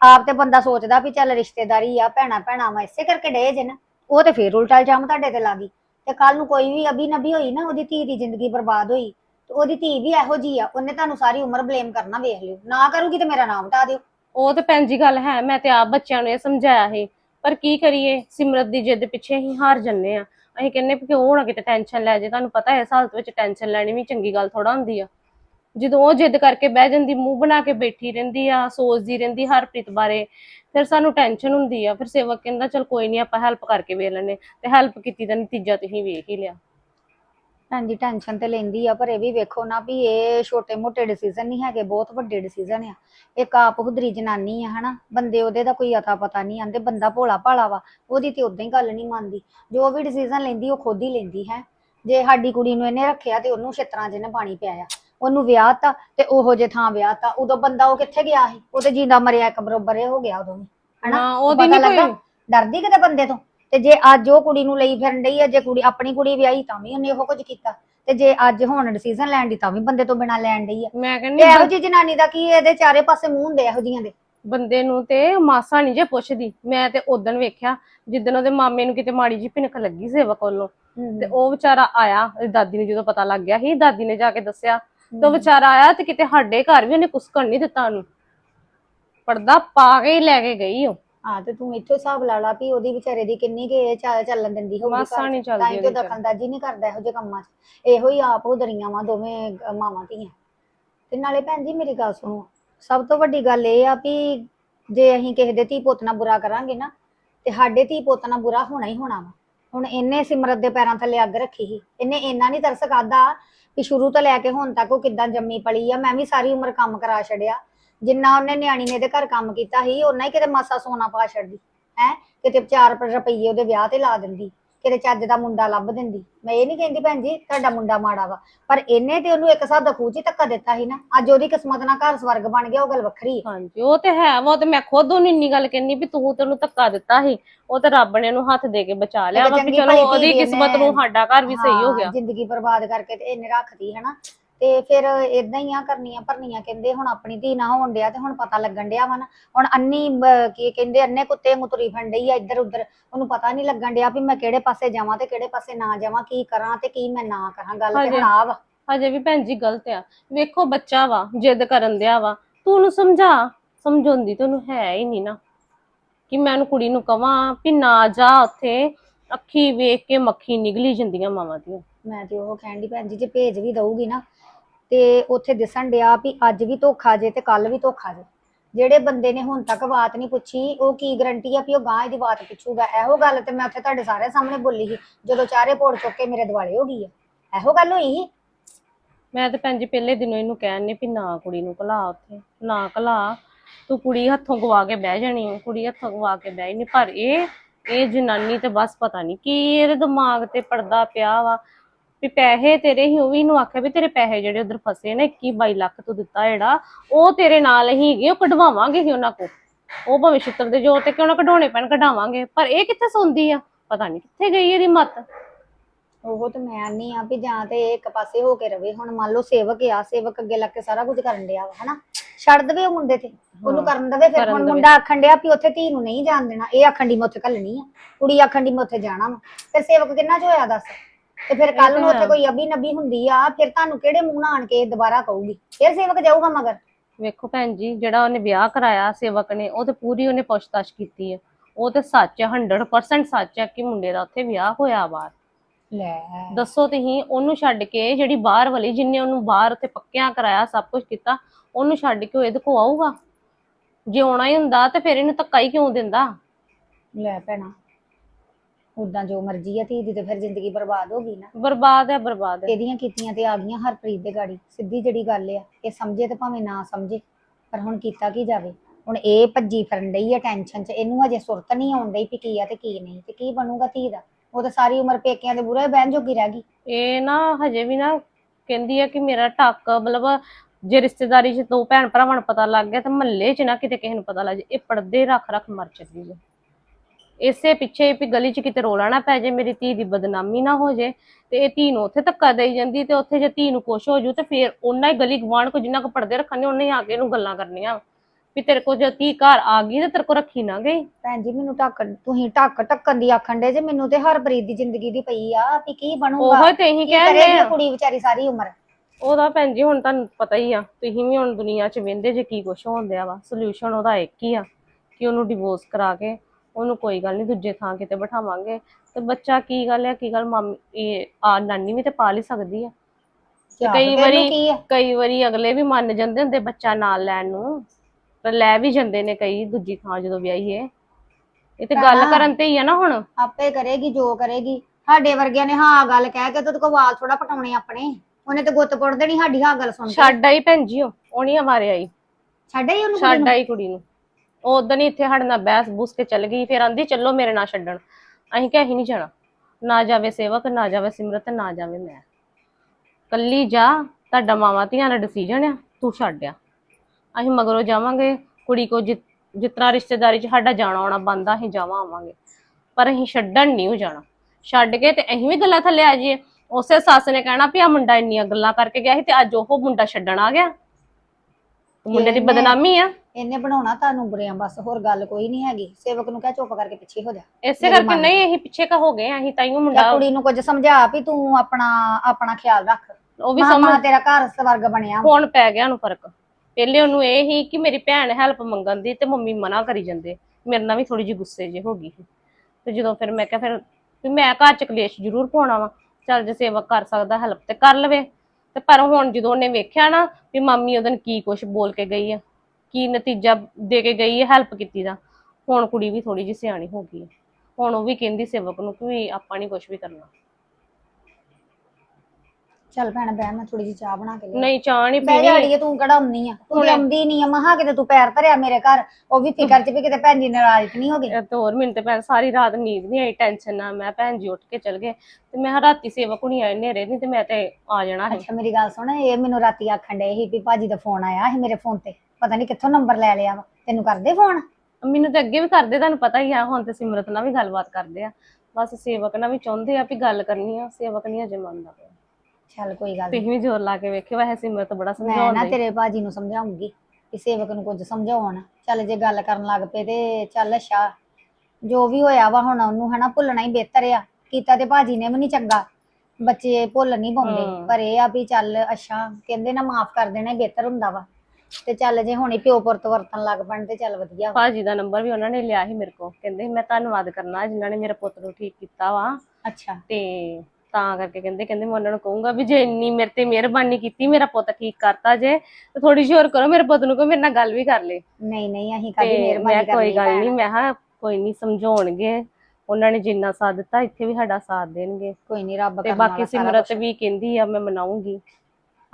ਆਪ ਤੇ ਬੰਦਾ ਸੋਚਦਾ ਵੀ ਚੱਲ ਰਿਸ਼ਤੇਦਾਰੀ ਆ, ਭੈਣਾ ਭੈਣਾ ਵਾ, ਇਸੇ ਕਰਕੇ ਡੇ ਜੇ ਨਾ। ਉਹ ਤੇ ਫੇਰ ਉਲਟਾ ਇਲਜ਼ਾਮ ਤੁਹਾਡੇ ਤੇ ਲਾ ਗਈ। ਤੇ ਕੱਲ ਨੂੰ ਕੋਈ ਵੀ ਅਬੀ ਨਬੀ ਹੋਈ ਨਾ, ਉਹਦੀ ਧੀ ਦੀ ਜ਼ਿੰਦਗੀ ਬਰਬਾਦ ਹੋਈ, ਤੇ ਉਹਦੀ ਧੀ ਵੀ ਇਹੋ ਜੀ ਆ, ਉਹਨੇ ਤੁਹਾਨੂੰ ਸਾਰੀ ਉਮਰ ਬਲੇਮ ਕਰਨਾ, ਵੇਖ ਲਿਓ। ਨਾ ਕਰੂਗੀ ਤੇ ਮੇਰਾ ਨਾਮ ਹਟਾ ਦਿਓ। ਉਹ ਤੇ ਭੈਣ ਜੀ ਗੱਲ ਹੈ, ਮੈਂ ਤੇ ਆਪ ਬੱਚਿਆਂ ਨੂੰ ਇਹ ਸਮਝਾਇਆ ਸੀ। ਪਰ ਕੀ ਕਰੀਏ, ਸਿਮਰਤ ਦੀ ਜਿੱਦ ਪਿੱਛੇ ਹੀ ਹਾਰ ਜੰਨੇ ਆ। ਅਸੀਂ ਕਹਿੰਨੇ ਵੀ ਕਿਉਂ ਨਾ ਕਿਤੇ ਟੈਨਸ਼ਨ ਲੈ ਜੇ ਤੁਹਾਨੂੰ ਪਤਾ ਹੈ ਇਸ ਹਾਲਤ ਵਿੱਚ ਟੈਨਸ਼ਨ ਲੈਣੀ ਵੀ ਚੰਗੀ ਗੱਲ ਥੋੜਾ ਹੁੰਦੀ ਆ। ਜਦੋਂ ਉਹ ਜਿੱਦ ਕਰਕੇ ਬਹਿ ਜਾਂਦੀ, ਮੂੰਹ ਬਣਾ ਕੇ ਬੈਠੀ ਰਹਿੰਦੀ ਆ, ਸੋਚਦੀ ਰਹਿੰਦੀ ਹਰਪ੍ਰੀਤ ਬਾਰੇ, ਫਿਰ ਸਾਨੂੰ ਟੈਨਸ਼ਨ ਹੁੰਦੀ ਆ, ਫਿਰ ਸੇਵਕ ਕਹਿੰਦਾ, ਚਲ ਕੋਈ ਨਹੀਂ ਆਪਾਂ ਹੈਲਪ ਕਰਕੇ ਵੇਖ ਲੈਨੇ ਤੇ ਹੈਲਪ ਕੀਤੀ ਦਾ ਨਤੀਜਾ ਤੁਸੀਂ ਵੇਖ ਹੀ ਲਿਆ। ਭੈਣ ਜੀ ਟੈਨਸ਼ਨ ਤੇ ਲੈਂਦੀ ਆ, ਪਰ ਇਹ ਵੀ ਵੇਖੋ ਨਾ ਵੀ ਇਹ ਛੋਟੇ ਮੋਟੇ ਡਿਸੀਜਨ ਨਹੀਂ ਹੈਗੇ, ਬਹੁਤ ਵੱਡੇ ਡਿਸੀਜਨ ਆ। ਇੱਕ ਆਪ ਹੁਦਰੀ ਜਨਾਨੀ ਆ, ਹਨਾ? ਬੰਦੇ ਉਹਦੇ ਦਾ ਕੋਈ ਅਤਾ ਪਤਾ ਨਹੀਂ ਆਂਦੇ ਬੰਦਾ ਭੋਲਾ ਭਾਲਾ ਵਾ, ਉਹਦੀ ਤੇ ਉਦਾਂ ਹੀ ਗੱਲ ਨਹੀਂ ਮੰਨਦੀ। ਜੋ ਵੀ ਡਿਸੀਜਨ ਲੈਂਦੀ, ਉਹ ਖੁਦ ਹੀ ਲੈਂਦੀ, ਹੈ? ਜੇ ਸਾਡੀ ਕੁੜੀ ਨੂੰ ਇਹਨੇ ਰੱਖਿਆ ਤੇ ਉਹਨੂੰ ਛਿੱਤਰਾਂ 'ਚ ਇਹਨੇ ਪਾਣੀ ਪਿਆਇਆ। ਉਹਨੂੰ ਵਿਆਹਤਾ ਤੇ ਉਹੋ ਜੇ ਥਾਂ ਵਿਆਹਤਾ ਉਦੋਂ ਬੰਦਾ ਉਹ ਕਿੱਥੇ ਗਿਆ ਸੀ? ਉਹ ਤੇ ਜਿੰਦਾ ਮਰਿਆ ਇੱਕ ਬਰੋਬਰ ਇਹ ਹੋ ਗਿਆ ਉਦੋਂ ਵੀ। ਹਨਾ? ਹਾਂ ਉਹਦੀ ਪਤਾ ਨਹੀਂ ਲੱਗਾ? ਕੋਈ ਡਰਦੀ ਕਿਤੇ ਬੰਦੇ ਤੋਂ? ਤੇ ਜੇ ਅੱਜ ਉਹ ਕੁੜੀ ਨੂੰ ਲਈ ਫਿਰਨ ਡਈ ਆ ਜੇ ਕੁੜੀ ਆਪਣੀ ਕੁੜੀ ਵਿਆਹੀ ਤਾਂ ਵੀ ਉਹਨੇ ਉਹ ਕੁਝ ਕੀਤਾ। ਤੇ ਜੇ ਅੱਜ ਹੁਣ ਡਿਸੀਜਨ ਲੈਣ ਦੀ ਤਾਂ ਵੀ ਬੰਦੇ ਤੋਂ ਬਿਨਾ ਲੈਣ ਡਈ ਆ। ਮੈਂ ਤੇ ਕਹਿੰਨੀ ਇਹੋ ਜਿਹੀ ਜਨਾਨੀ ਦਾ ਕੀ ਇਹਦੇ ਚਾਰੇ ਪਾਸੇ ਮੂੰਹ ਹੁੰਦੇ ਇਹੋ ਜੀਆਂ ਦੇ। ਬੰਦੇ ਨੂੰ ਤੇ ਮਾਸਾ ਨਹੀਂ ਜੇ ਪੁੱਛਦੀ। ਮੈਂ ਤੇ ਉਦੋਂ ਵੇਖਿਆ ਜਿੱਦਣ ਉਹਦੇ ਮਾਮੇ ਨੂੰ ਕਿਤੇ ਮਾੜੀ ਜੀ ਭਿਣਕ ਲੱਗੀ ਸੇਵਕ ਵੱਲੋਂ ਤੇ ਉਹ ਵਿਚਾਰਾ ਆਇਆ ਉਹਦੀ ਦਾਦੀ ਨੂੰ ਜਦੋਂ ਪਤਾ ਲੱਗ ਗਿਆ ਸੀ ਦਾਦੀ ਨੇ ਜਾ ਕੇ ਦੱਸਿਆ ਤੇ ਉਹ ਵਿਚਾਰਾ ਆਇਆ ਤੇ ਕਿਤੇ ਸਾਡੇ ਘਰ ਵੀ ਉਹਨੇ ਕੁਸਕਣ ਨਹੀਂ ਦਿੱਤਾ ਉਹਨੂੰ। ਪਰਦਾ ਪਾ ਕੇ ਹੀ ਲੈ ਕੇ ਗਈ ਉਹ। ਹਾਂ ਤੇ ਤੂੰ ਇੱਥੋਂ ਹਿਸਾਬ ਲਾ ਲਾ ਵੀ ਉਹਦੀ ਵਿਚਾਰੇ ਦੀ ਕਿੰਨੀ ਕੇ ਚੱਲਣ ਦਿੰਦੀ ਹੋਊਗੀ ਮਾਸਾ ਘਰ। 'ਚ। ਨੀ ਚੱਲਦੀ ਤਾਂ ਹੀ ਤੇ ਉਹਦੀ ਘਰ। ਦਖਲਅੰਦਾਜ਼ੀ ਨਹੀਂ ਕਰਦਾ ਇਹੋ ਜਿਹੇ ਕੰਮਾਂ 'ਚ। ਇਹੋ ਹੀ ਆਪ ਉਧਰੀਆਂ ਵਾ ਦੋਵੇਂ ਅਹ ਮਾਵਾਂ ਧੀਆਂ। ਤੇ ਨਾਲੇ ਭੈਣ ਜੀ ਮੇਰੀ ਗੱਲ ਸੁਣੋ। ਸਭ ਤੋਂ ਵੱਡੀ ਗੱਲ ਇਹ ਆ ਵੀ ਜੇ ਅਸੀਂ ਕਿਸੇ ਦੇ ਧੀ ਪੁੱਤ ਨਾਲ ਬੁਰਾ ਕਰਾਂਗੇ ਨਾ ਤੇ ਸਾਡੇ ਧੀ ਪੁੱਤ ਨਾਲ ਬੁਰਾ ਹੋਣਾ ਹੀ ਹੋਣਾ ਵਾ। ਹੁਣ ਇਹਨੇ ਸਿਮਰਤ ਦੇ ਪੈਰਾਂ ਥੱਲੇ ਅੱਗ ਰੱਖੀ ਸੀ। ਇਹਨੇ ਇੰਨਾ ਨਹੀਂ ਤਰਸ ਖਾਦਾ ਕਿ ਸ਼ੁਰੂ ਤੋਂ ਲੈ ਕੇ ਹੁਣ ਤੱਕ ਉਹ ਕਿੱਦਾਂ ਜੰਮੀ ਪਲੀ ਆ, ਮੈਂ ਵੀ ਸਾਰੀ ਉਮਰ ਕੰਮ ਕਰਾ ਛੜਿਆ ਜਿੰਨਾ ਉਹਨੇ ਨਿਆਣੀ ਨੇ ਇਹਦੇ ਘਰ ਕੰਮ ਕੀਤਾ ਸੀ ਉਹਨਾਂ ਹੀ ਕਿਤੇ ਮਾਸਾ ਸੋਨਾ ਪਾ ਛੱਡਦੀ ਹੈ? ਕਿਤੇ 4 ਰੁਪਈਏ ਉਹਦੇ ਵਿਆਹ ਤੇ ਲਾ ਦਿੰਦੀ। ਕਿਤੇ ਚੱਜ ਦਾ ਮੁੰਡਾ ਲੱਭ ਦਿੰਦੀ। ਮੈਂ ਇਹ ਨਹੀਂ ਕਹਿੰਦੀ ਭੈਣ ਜੀ ਤੁਹਾਡਾ ਮੁੰਡਾ ਮਾੜਾ ਵਾ। ਪਰ ਇਹਨੇ ਤੇ ਉਹਨੂੰ ਇੱਕ ਹਿਸਾਬ ਦਾ ਖੂਚ ਹੀ ਧੱਕਾ ਦਿੱਤਾ ਸੀ ਨਾ। ਅੱਜ ਉਹਦੀ ਕਿਸਮਤ ਨਾਲ ਘਰ ਸਵਰਗ ਬਣ ਗਿਆ ਉਹ ਗੱਲ ਵੱਖਰੀ ਹੈ ਹਾਂਜੀ ਉਹ ਤੇ ਹੈ ਵਾ ਉਹ ਤੇ ਮੈਂ ਖੁਦ ਉਹਨੂੰ ਇੰਨੀ ਗੱਲ ਕਹਿੰਨੀ ਵੀ ਤੂੰ ਤੈਨੂੰ ਧੱਕਾ ਦਿੱਤਾ ਸੀ। ਉਹ ਤੇ ਰੱਬ ਨੇ ਉਹਨੂੰ ਹੱਥ ਦੇ ਕੇ ਬਚਾ ਲਿਆ ਵਾ ਵੀ ਚਲੋ ਉਹਦੀ ਕਿਸਮਤ ਨੂੰ ਸਾਡਾ ਘਰ ਵੀ ਸਹੀ ਹੋ ਹਾਂ, ਗਿਆ ਜ਼ਿੰਦਗੀ ਬਰਬਾਦ ਕਰਕੇ ਤੇ ਇਹਨੇ ਰੱਖਦੀ ਹਨਾ? ਤੇ ਫਿਰ ਇਦਾਂ ਹੀ ਆ ਕਰਨੀਆਂ ਭਰਨੀਆਂ ਕਹਿੰਦੇ ਹੁਣ ਆਪਣੀ ਧੀ ਨਾ ਹੋਣ ਡਿਆ ਤੇ ਹੁਣ ਪਤਾ ਲੱਗਣ ਡਿਆ ਵਾ ਨਾ। ਹੁਣ ਅੰਨੀ ਕੀ ਕਹਿੰਦੇ ਅੰਨੇ ਕੁੱਤੇ ਵਾਂਗੂ ਤੁਰੀ ਫੰਡ ਡਈ ਆ ਇੱਧਰ ਉੱਧਰ ਉਹਨੂੰ ਪਤਾ ਨਹੀਂ ਲੱਗਣ ਡਿਆ ਵੀ ਮੈਂ ਕਿਹੜੇ ਪਾਸੇ ਜਾਵਾਂ ਤੇ ਕਿਹੜੇ ਪਾਸੇ ਨਾ ਜਾਵਾਂ ਕੀ ਕਰਾਂ ਤੇ ਕੀ ਮੈਂ ਨਾ ਕਰਾਂ ਗੱਲ ਤੇ ਹਾਂਜੀ। ਹੁਣ ਆ ਵਾ। ਹਜੇ ਵੀ ਭੈਣ ਜੀ ਗਲਤ ਆ। ਵੇਖੋ ਬੱਚਾ ਵਾ ਜਿੱਦ ਕਰਨ ਦਿਆ ਵਾ। ਤੂੰ ਉਹਨੂੰ ਸਮਝਾ ਸਮਝਾਉਂਦੀ ਤੈਨੂੰ ਹੈ ਹੀ ਨਹੀਂ ਨਾ। ਕਿ ਮੈਂ ਉਹਨੂੰ ਕੁੜੀ ਨੂੰ ਕਵਾਂ ਵੀ ਨਾ ਜਾ ਉੱਥੇ ਅੱਖੀ ਵੇਖ ਕੇ ਮੱਖੀ ਨਿਗਲੀ ਜਾਂਦੀਆਂ ਮਾਵਾਂ ਦੀਆਂ। ਮੈਂ ਤੇ ਉਹ ਕਹਿਣ ਦੀ ਭੈਣ ਜੀ ਜੇ ਭੇਜ ਵੀ ਦਊਗੀ ਨਾ ਤੇ ਉੱਥੇ ਦਿਸਣ ਡਿਆ ਵੀ ਅੱਜ ਵੀ ਧੋਖਾ ਜੇ ਤੇ ਕੱਲ ਵੀ ਧੋਖਾ ਜੇ। ਜਿਹੜੇ ਬੰਦੇ ਨੇ ਹੁਣ ਤੱਕ ਬਾਤ ਨਹੀਂ ਪੁੱਛੀ, ਉਹ ਕੀ ਗਰੰਟੀ ਆ ਵੀ ਉਹ ਗਾਂ ਇਹਦੀ ਬਾਤ ਪੁੱਛੂਗਾ? ਇਹੋ ਗੱਲ ਤੇ ਮੈਂ ਉੱਥੇ ਤੁਹਾਡੇ ਸਾਰੇ ਸਾਹਮਣੇ ਬੋਲੀ ਸੀ, ਜਦੋਂ ਚਾਰੇ ਪੋੜ ਚੁੱਕ ਕੇ ਮੇਰੇ ਦਿਵਾਲੇ ਹੋ ਗਈ ਆ। ਇਹੋ ਗੱਲ ਹੋਈ ਸੀ? ਮੈਂ ਤੇ ਭੈਣ ਜੀ ਪਹਿਲੇ ਦਿਨੋਂ ਇਹਨੂੰ ਕਹਿਣ ਨੇ ਵੀ ਨਾ ਕੁੜੀ ਨੂੰ ਘਲਾ ਉੱਥੇ, ਨਾ ਘਲਾ। ਤੂੰ ਕੁੜੀ ਹੱਥੋਂ ਗਵਾ ਕੇ ਬਹਿ ਜਾਣੀ ਹੈ ਕੁੜੀ ਹੱਥੋਂ ਗਵਾ ਕੇ ਬਹਿ ਨਹੀਂ ਪਰ ਇਹ ਇਹ ਜਨਾਨੀ ਤੇ ਬਸ ਪਤਾ ਨਹੀਂ ਕੀ ਇਹਦੇ ਦਿਮਾਗ ਤੇ ਪਰਦਾ ਪਿਆ ਵਾ। ਵੀ ਪੈਸੇ ਤੇਰੇ ਹੀ ਉਹ ਵੀ ਨੂੰ ਆਖਿਆ ਵੀ ਤੇਰੇ ਪੈਸੇ ਜਿਹੜੇ ਉਧਰ ਫਸੇ ਨੇ 21 22 ਲੱਖ ਤੂੰ ਦਿੱਤਾ ਜਿਹੜਾ ਉਹ ਤੇਰੇ ਨਾਲ ਹੀ ਹੈਗੇ ਉਹ ਕਢਵਾਵਾਂਗੇ ਹੀ ਉਹਨਾਂ ਕੋ ਉਹ ਭਵਿੱਖ ਛਿੱਤਰ ਦੇ ਜੋਰ ਤੇ ਕਿਉਂ ਨਾ ਕਢਾਉਣੇ ਪੈਣ ਕਢਾਵਾਂਗੇ। ਪਰ ਇਹ ਕਿੱਥੇ ਸੌਂਦੀ ਆ? ਪਤਾ ਨਹੀਂ ਕਿੱਥੇ ਗਈ ਇਹਦੀ ਮੱਤ। ਉਹ ਤੇ ਮੈਂ ਆਨੀ ਆ ਵੀ ਜਾਂ ਤੇ ਇਹ ਇੱਕ ਪਾਸੇ ਹੋ ਕੇ ਰਵੇ। ਹੁਣ ਮੰਨ ਲਓ ਸੇਵਕ ਆ ਸੇਵਕ ਅੱਗੇ ਲੱਗ ਕੇ ਸਾਰਾ ਕੁਝ ਕਰਨ ਡਿਆ ਵਾ ਹਨਾ? ਛੱਡ ਦਵੇ ਉਹ ਮੁੰਡੇ ਤੇ ਉਹਨੂੰ ਕਰਨ ਦਵੇ ਫਿਰ ਹੁਣ। ਮੁੰਡਾ ਆਖਣ ਡਿਆ ਵੀ ਉੱਥੇ ਧੀ ਨੂੰ ਨਹੀਂ ਜਾਣ ਦੇਣਾ। ਇਹ ਆਖਣ ਦੀ ਮੈਂ ਉੱਥੇ ਘੱਲਣੀ ਆ। ਕੁੜੀ ਆਖਣ ਦੀ ਮੈਂ ਉੱਥੇ ਜਾਣਾ ਵਾ। ਫਿਰ ਸੇਵਕ ਕਿੰਨਾ ਚ ਹੋਇਆ ਦੱਸ? ਤੇ ਫਿਰ ਕੱਲ ਨੂੰ ਉੱਥੇ। ਕੋਈ ਅਬੀ ਨਬੀ ਹੁੰਦੀ ਆ ਫਿਰ ਤੁਹਾਨੂੰ ਕਿਹੜੇ ਮੂੰਹ ਨਾਲ ਆਣ ਕੇ ਦੁਬਾਰਾ ਕਹੂਗੀ? ਫਿਰ ਸੇਵਕ ਜਾਊਗਾ ਮਗਰ। ਵੇਖੋ ਭੈਣ ਜੀ ਜਿਹੜਾ ਉਹਨੇ ਵਿਆਹ ਕਰਾਇਆ ਸੇਵਕ ਨੇ ਉਹ ਤੇ ਪੂਰੀ ਉਹਨੇ ਪੁੱਛਤਾਛ ਕੀਤੀ ਹੈ ਉਹ ਤੇ ਸੱਚ ਹੈ 100% ਸੱਚ ਹੈ ਕਿ ਮੁੰਡੇ ਦਾ ਉੱਥੇ ਵਿਆਹ ਹੋਇਆ ਬਾਹਰ ਲੈ। ਦੱਸੋ ਤੁਸੀਂ ਉਹਨੂੰ ਛੱਡ ਕੇ ਜਿਹੜੀ ਬਾਹਰ ਵਾਲੀ ਜਿੰਨੇ ਉਹਨੂੰ ਬਾਹਰ ਉੱਥੇ ਪੱਕਿਆਂ ਕਰਾਇਆ ਸਭ ਕੁਝ ਕੀਤਾ ਉਹਨੂੰ ਛੱਡ ਕੇ ਉਹ ਇਹਦੇ ਕੋ ਆਊਗਾ? ਜੇ ਆਉਣਾ ਹੀ ਹੁੰਦਾ ਤੇ ਫਿਰ ਇਹਨੂੰ ਧੱਕਾ ਹੀ ਕਿਉਂ ਦਿੰਦਾ? ਲੈ ਭੈਣਾ ਉਦਾਂ ਜੋ ਮਰਜ਼ੀ ਆ ਧੀ ਦੀ ਤੇ ਫਿਰ ਜ਼ਿੰਦਗੀ ਬਰਬਾਦ ਹੋ ਗਈ ਨਾ। ਬਰਬਾਦ ਹੈ ਬਰਬਾਦ ਹੈ। ਇਹਦੀਆਂ ਕੀਤੀਆਂ ਤੇ ਆ ਗਈਆਂ ਹਰਪ੍ਰੀਤ ਦੇ ਗਾੜੀ। ਸਿੱਧੀ ਜਿਹੜੀ ਗੱਲ ਆ ਇਹ ਸਮਝੇ ਤੇ ਭਾਵੇਂ ਨਾ ਸਮਝੇ ਪਰ ਹੁਣ ਕੀਤਾ ਕੀ ਜਾਵੇ? ਹੁਣ ਇਹ ਭੱਜੀ ਫਿਰਨ ਡਈ ਆ ਟੈਨਸ਼ਨ 'ਚ ਇਹਨੂੰ ਅਜੇ ਸੁਰਤ ਨਹੀਂ ਆਉਣ ਡਈ ਵੀ ਕੀ ਆ ਤੇ ਕੀ ਨਹੀਂ ਤੇ ਕੀ ਬਣੂਗਾ ਧੀ ਦਾ? ਉਹ ਤਾਂ ਸਾਰੀ ਉਮਰ ਪੇਕਿਆਂ ਦੇ ਬੁਰੇ ਬਹਿਣ ਜੋਗੀ ਰਹਿ ਗਈ। ਇਹ ਨਾ ਹਜੇ ਵੀ ਨਾ ਕਹਿੰਦੀ ਹੈ ਕਿ ਮੇਰਾ ਟੱਕ ਮਤਲਬ ਜੇ ਰਿਸ਼ਤੇਦਾਰੀ 'ਚ ਦੋ ਭੈਣ ਭਰਾਵਾਂ ਨੂੰ ਪਤਾ ਲੱਗ ਗਿਆ ਤਾਂ ਮਹੱਲੇ 'ਚ ਨਾ ਕਿਤੇ ਕਿਸੇ ਨੂੰ ਪਤਾ ਲੱਗ ਜੇ ਇਹ ਪਰਦੇ ਰੱਖ ਰੱਖ ਮਰ ਚੱਲੀ ਹੈ ਇਸੇ ਪਿੱਛੇ ਵੀ ਗਲੀ 'ਚ ਕਿਤੇ ਰੋਲਾ ਨਾ ਪੈ ਜੇ ਮੇਰੀ ਧੀ ਦੀ ਬਦਨਾਮੀ ਨਾ ਹੋ ਜੇ ਤੇ ਇਹ ਧੀ ਨੂੰ ਉੱਥੇ ਧੱਕਾ ਦੇਈ ਜਾਂਦੀ ਤੇ ਉੱਥੇ ਜੇ ਧੀ ਨੂੰ ਕੁਛ ਹੋ ਜੂ ਤੇ ਫਿਰ ਉਹਨਾਂ ਹੀ ਗਲੀ ਗਵਾਂਢ ਕੋ ਜਿੰਨਾ ਕੋ ਪਰਦੇ ਰੱਖਣੇ ਉਹਨੇ ਹੀ ਆ ਕੇ ਇਹਨੂੰ ਗੱਲਾਂ ਕਰਨੀਆਂ ਵੀ। ਤੇਰੇ ਕੋ ਜੇ ਧੀ ਘਰ ਆ ਗਈ ਤੇ ਤੇਰੇ ਕੋ ਰੱਖੀ ਨਾ ਗਈ। ਭੈਣ ਜੀ ਮੈਨੂੰ ਢੱਕ ਤੁਸੀਂ ਢੱਕ ਢੱਕਣ ਦੀ ਆਖਣ ਦੇ ਜੇ ਮੈਨੂੰ ਤੇ ਹਰਪ੍ਰੀਤ ਦੀ ਜ਼ਿੰਦਗੀ ਦੀ ਪਈ ਆ ਵੀ ਕੀ ਬਣੂਗਾ ਉਹ ਤੇ ਇਹੀ ਕੀ ਕਹਿੰਦੇ ਕਰੇਗੀ ਆ। ਉਹ ਕੁੜੀ ਵਿਚਾਰੀ ਸਾਰੀ ਉਮਰ। ਉਹਦਾ ਭੈਣ ਜੀ ਹੁਣ ਤੁਹਾਨੂੰ ਪਤਾ ਹੀ ਆ ਤੁਸੀਂ ਵੀ ਹੁਣ ਦੁਨੀਆ 'ਚ ਵਹਿੰਦੇ ਜੇ ਕੀ ਕੁਛ ਹੋਣ ਦਿਆ ਵਾ ਸੋਲੂਸ਼ਨ ਉਹਦਾ ਇੱਕ ਹੀ ਆ ਕਿ ਉਹਨੂੰ ਡਿਵੋਰਸ ਕਰਾ ਕੇ ਉਹਨੂੰ ਕੋਈ ਗੱਲ ਨਹੀਂ ਦੂਜੇ ਥਾਂ ਕਿਤੇ ਬਿਠਾਵਾਂਗੇ। ਤੇ ਬੱਚਾ ਕੀ ਗੱਲ ਹੈ ਕੀ ਗੱਲ ਮਾਮੀ ਇਹ ਆ ਨਾਨੀ ਵੀ ਤੇ ਪਾਲ ਹੀ ਸਕਦੀ ਆ। ਤੇ ਕਈ ਵਾਰੀ ਕੀ ਕਈ ਵਾਰੀ ਅਗਲੇ ਵੀ ਮੰਨ ਜਾਂਦੇ ਹੁੰਦੇ ਬੱਚਾ ਨਾਲ ਲੈਣ ਨੂੰ ਪਰ ਲੈ ਵੀ ਜਾਂਦੇ ਨੇ ਕਈ ਦੂਜੀ ਥਾਂ ਜਦੋਂ ਵਿਆਹੀਏ। ਇਹ ਤੇ ਗੱਲ। ਕਰਨ ਤੇ ਹੀ ਆ ਨਾ ਹੁਣ। ਆਪੇ ਕਰੇਗੀ ਜੋ ਕਰੇਗੀ। ਸਾਡੇ ਵਰਗਿਆਂ ਨੇ ਹਾਂ ਗੱਲ ਕਹਿ ਕੇ ਤੇ ਕੋਲ ਵਾਲ ਥੋੜਾ ਪਟਾਉਣੇ ਆਪਣੇ। ਉਹਨੇ ਤੇ ਗੁੱਤ ਪੁੱਟ ਦੇਣੀ ਸਾਡੀ ਹਾਂ ਗੱਲ ਸੁਣ ਕੇ। ਛੱਡ ਆਈ ਭੈਣ ਜੀ ਉਹ ਉਹ ਨੀ ਮਾਰੇ ਆਈ ਛੱਡੇ ਹੀ ਉਹਨੂੰ ਛੱਡ। ਆਈ ਕੁੜੀ ਨੂੰ। ਉਹ ਉਦੋਂ ਹੀ ਇੱਥੇ ਸਾਡੇ ਨਾਲ ਬਹਿਸ ਬੂਸ ਕੇ ਚੱਲ ਗਈ, ਫਿਰ ਆਂਦੀ ਚੱਲੋ ਮੇਰੇ ਨਾਲ ਛੱਡਣ। ਅਸੀਂ ਕਿਹਾ ਅਸੀਂ ਨਹੀਂ ਜਾਣਾ। ਨਾ ਜਾਵੇ ਸੇਵਕ, ਨਾ ਜਾਵੇ ਸਿਮਰਤ, ਨਾ ਜਾਵੇ ਮੈਂ। ਕੱਲੀ ਜਾ, ਤੁਹਾਡਾ ਮਾਵਾਂ ਧੀਆਂ ਦਾ ਡਿਸੀਜਨ ਆ, ਤੂੰ ਛੱਡ ਆ। ਅਸੀਂ ਮਗਰੋਂ ਜਾਵਾਂਗੇ, ਕੁੜੀ ਕੋ ਜਿ- ਜਿਸ ਤਰ੍ਹਾਂ ਰਿਸ਼ਤੇਦਾਰੀ 'ਚ ਸਾਡਾ ਜਾਣਾ ਆਉਣਾ ਬੰਦਾ, ਅਸੀਂ ਜਾਵਾਂ ਆਵਾਂਗੇ। ਪਰ ਅਸੀਂ ਛੱਡਣ ਨਹੀਂ ਉਹ ਜਾਣਾ। ਛੱਡ ਕੇ ਤੇ ਅਸੀਂ ਵੀ ਗੱਲਾਂ ਥੱਲੇ ਆ ਜਾਈਏ। ਉਸੇ ਸੱਸ ਨੇ ਕਹਿਣਾ ਵੀ ਆ ਮੁੰਡਾ ਇੰਨੀਆਂ ਗੱਲਾਂ ਕਰਕੇ ਗਿਆ ਸੀ ਤੇ ਅੱਜ ਉਹ ਮੁੰਡਾ ਛੱਡਣ ਆ ਗਿਆ। ਮੁੰਡੇ ਦੀ ਬਦਨਾਮੀ ਆ। ਇਹਨੇ ਬਣਾਉਣਾ ਤੁਹਾਨੂੰ ਬੁਰਿਆਂ ਬਸ ਹੋਰ ਗੱਲ ਕੋਈ ਨਹੀਂ ਹੈਗੀ। ਸੇਵਕ ਨੂੰ ਕਹਿ ਚੁੱਪ ਕਰਕੇ ਪਿੱਛੇ ਹੋ ਜਾ। ਇਸੇ ਕਰਕੇ। ਨਹੀਂ ਅਸੀਂ ਪਿੱਛੇ ਕਾ ਹੋ ਗਏ ਆ, ਅਸੀਂ ਤਾਈਓ ਜਾਂ ਮੁੰਡਾ ਕੁੜੀ ਨੂੰ ਕੁਝ ਸਮਝਾ ਵੀ ਤੂੰ ਆਪਣਾ ਆਪਣਾ ਖਿਆਲ ਰੱਖ। ਉਹ ਵੀ ਮਾਂ ਸਮਝ ਤੇਰਾ ਘਰ ਸਵਰਗ ਬਣਿਆ। ਹੁਣ ਪੈ ਗਿਆ ਉਹਨੂੰ ਫ਼ਰਕ। ਪਹਿਲੇ ਉਹਨੂੰ ਇਹ ਹੀ ਕਿ ਮੇਰੀ ਭੈਣ ਹੈਲਪ ਮੰਗਣ ਦੀ ਤੇ ਮੰਮੀ ਮਨਾ ਕਰੀ ਜਾਂਦੇ। ਮੇਰੇ ਨਾਲ ਵੀ ਥੋੜੀ ਜਿਹੀ ਗੁੱਸੇ ਜੇ ਹੋ ਗਈ ਸੀ। ਤੇ ਜਦੋਂ ਫਿਰ ਮੈਂ ਕਿਹਾ ਫਿਰ ਮੈਂ ਘਰ ਚ ਕਲੇਸ਼ ਜ਼ਰੂਰ ਪਾਉਣਾ ਵਾ। ਚੱਲ ਜੇ ਸੇਵਾ ਕਰ ਸਕਦਾ ਹੈਲਪ ਤੇ ਕਰ ਲਵੇ। ਤੇ ਪਰ ਹੁਣ ਜਦੋਂ ਉਹਨੇ ਵੇਖਿਆ ਨਾ ਵੀ ਮਾਮੀ ਉਹਦਨ ਕੀ ਕੁਛ ਬੋਲ ਕੇ ਗਈ ਆ, ਕੀ ਨਤੀਜਾ ਦੇ ਕੇ ਗਈ ਹੈ ਹੈਲਪ ਕੀਤੀ ਦਾ, ਹੁਣ ਕੁੜੀ ਵੀ ਥੋੜੀ ਜਿਹੀ ਸਿਆਣੀ ਹੋ ਗਈ ਹੈ ਹੁਣ ਉਹ ਵੀ ਕਹਿੰਦੀ ਸੇਵਕ ਨੂੰ ਕਿ ਵੀ ਆਪਾਂ ਨਹੀਂ ਕੁਝ ਵੀ ਕਰਨਾ। ਚੱਲ ਭੈਣ ਬਹਿ ਮੈਂ ਥੋੜੀ ਜਿਹੀ ਚਾਹ ਬਣਾ ਕੇ ਲਿਆ ਨਹੀਂ ਚਾਹ ਨਹੀਂ ਬਹਿ ਪੀਣੀ। ਜਾ ਅੜੀਏ ਤੂੰ ਕਿਹੜਾ ਆਉਂਦੀ ਆ? ਤੂੰ। ਆਉਂਦੀ ਨਹੀਂ ਆ। ਮਹਾ ਕਿਤੇ ਤੂੰ ਪੈਰ ਧਰਿਆ ਮੇਰੇ ਘਰ ਉਹ ਵੀ ਫਿਕਰ ਚ ਵੀ ਕਿਤੇ ਭੈਣ ਜੀ ਨਾਰਾਜ਼ ਤੇ ਨਹੀਂ ਹੋ ਗਏ। ਇਹ ਤੇ ਹੋਰ ਮੈਨੂੰ ਤੇ ਭੈਣ ਸਾਰੀ ਰਾਤ ਨੀਂਦ ਨਹੀਂ ਆਈ ਟੈਨਸ਼ਨ ਨਾਲ। ਮੈਂ ਭੈਣ ਜੀ ਉੱਠ ਕੇ ਚਲ ਗਏ। ਤੇ ਮੈਂ ਰਾਤੀ ਸੇਵਕ ਹੁਣੀ ਆਏ ਨੇਰੇ ਨਹੀਂ ਤੇ ਮੈਂ ਤੇ ਆ ਜਾਣਾ ਸੀ। ਅੱਛਾ ਮੇਰੀ ਗੱਲ ਸੁਣ ਇਹ ਮੈਨੂੰ ਰਾਤੀ ਆਖਣ ਡਏ ਸੀ ਵੀ ਭਾਜੀ ਦਾ ਫੋਨ ਆਇਆ ਸੀ ਮੇਰੇ ਫੋਨ ਤੇ। ਪਤਾ ਨਹੀਂ ਕਿੱਥੋਂ ਨੰਬਰ ਲੈ ਲਿਆ ਵਾ। ਤੈਨੂੰ ਕਰਦੇ ਫੋਨ? ਮੈਨੂੰ ਤੇ ਅੱਗੇ ਵੀ ਕਰਦੇ ਤੁਹਾਨੂੰ ਪਤਾ ਹੀ ਆ। ਹੁਣ ਤੇ ਸਿਮਰਤ ਨਾਲ ਵੀ ਗੱਲਬਾਤ ਕਰਦੇ ਆ। ਬਸ ਸੇਵਕ ਨਾਲ ਵੀ ਚਾਹੁੰਦੇ ਆ ਵੀ ਗੱਲ ਕਰਨੀ ਆ। ਸੇਵਕ ਨਹੀਂ ਅਜੇ ਮੰਨਦਾ ਪਿਆ। ਚੱਲ ਕੋਈ ਗੱਲ ਤੁਸੀਂ ਵੀ ਜ਼ੋਰ ਲਾ ਕੇ ਵੇਖਿਓ ਵੈਸੇ ਸਿਮਰਤ ਬੜਾ ਮੈਂ ਨਾ ਤੇਰੇ ਭਾਜੀ ਨੂੰ ਸਮਝਾਉਂਗੀ ਕਿ ਸੇਵਕ ਨੂੰ ਕੁਝ ਸਮਝਾਉਣ। ਚੱਲ ਜੇ ਗੱਲ ਕਰਨ ਲੱਗ ਪਏ ਤੇ ਚੱਲ ਅੱਛਾ। ਜੋ ਵੀ ਹੋਇਆ ਵਾ ਹੁਣ ਉਹਨੂੰ ਹਨਾ ਭੁੱਲਣਾ ਹੀ ਬਿਹਤਰ ਆ। ਕੀਤਾ ਤੇ ਭਾਜੀ ਨੇ ਵੀ ਨਹੀਂ ਚੰਗਾ। ਬੱਚੇ ਭੁੱਲ ਨਹੀਂ ਪਾਉਂਦੇ। ਹਮ। ਪਰ ਇਹ ਆ ਵੀ ਚੱਲ ਅੱਛਾ ਕਹਿੰਦੇ ਨਾ ਮਾਫ ਕਰ ਦੇਣਾ ਹੀ ਬਿਹਤਰ ਹੁੰਦਾ ਵਾ। ਤੇ ਚੱਲ ਜੇ ਹੁਣੇ ਪਿਓ ਪੁਰਤ ਵਰਤਣ ਲੱਗ ਪੈਣ ਤੇ ਚੱਲ ਵਧੀਆ ਵਾ। ਭਾਜੀ ਦਾ ਨੰਬਰ ਵੀ ਉਹਨਾਂ ਨੇ ਲਿਆ ਸੀ ਮੇਰੇ ਕੋਲ। ਕਹਿੰਦੇ ਮੈਂ ਧੰਨਵਾਦ ਕਰਨਾ ਜਿਨ੍ਹਾਂ ਨੇ ਮੇਰੇ ਪੁੱਤ ਨੂੰ ਠੀਕ ਕੀਤਾ ਵਾ। ਅੱਛਾ। ਤੇ ਤਾਂ ਕਰਕੇ ਕਹਿੰਦੇ ਕਹਿੰਦੇ ਮੈਂ ਉਹਨਾਂ ਨੂੰ ਕਹੂੰਗਾ ਵੀ ਜੇ ਇੰਨੀ ਮੇਰੇ ਤੇ ਮਿਹਰਬਾਨੀ ਕੀਤੀ ਮੇਰਾ ਪੁੱਤ ਠੀਕ ਕਰਤਾ ਜੇ ਤੇ ਥੋੜੀ ਜਿਹੀ ਹੋਰ ਕਰੋ ਮੇਰੇ ਪੁੱਤ ਨੂੰ ਕਹੋ ਮੇਰੇ ਨਾਲ ਗੱਲ ਵੀ ਕਰ ਲੇ ਨਹੀਂ ਨਹੀਂ ਅਸੀਂ ਕਾਹਦੀ ਤੇ ਮਿਹਰਬਾਨੀ ਮੈਂ ਕਰਨੀ ਕੋਈ ਗੱਲ। ਨਹੀਂ ਮੈਂ ਹਾਂ ਕੋਈ ਨਹੀਂ ਸਮਝਾਉਣਗੇ ਉਹਨਾਂ ਨੇ ਜਿੰਨਾ ਸਾਥ ਦਿੱਤਾ ਇੱਥੇ ਵੀ ਸਾਡਾ ਸਾਥ ਦੇਣਗੇ ਕੋਈ ਨਹੀਂ ਰੱਬ ਤੇ ਕਰਨ ਬਾਕੀ ਸਿਮਰਤ। ਵੀ ਕਹਿੰਦੀ ਆ ਮੈਂ ਮਨਾਉਂਗੀ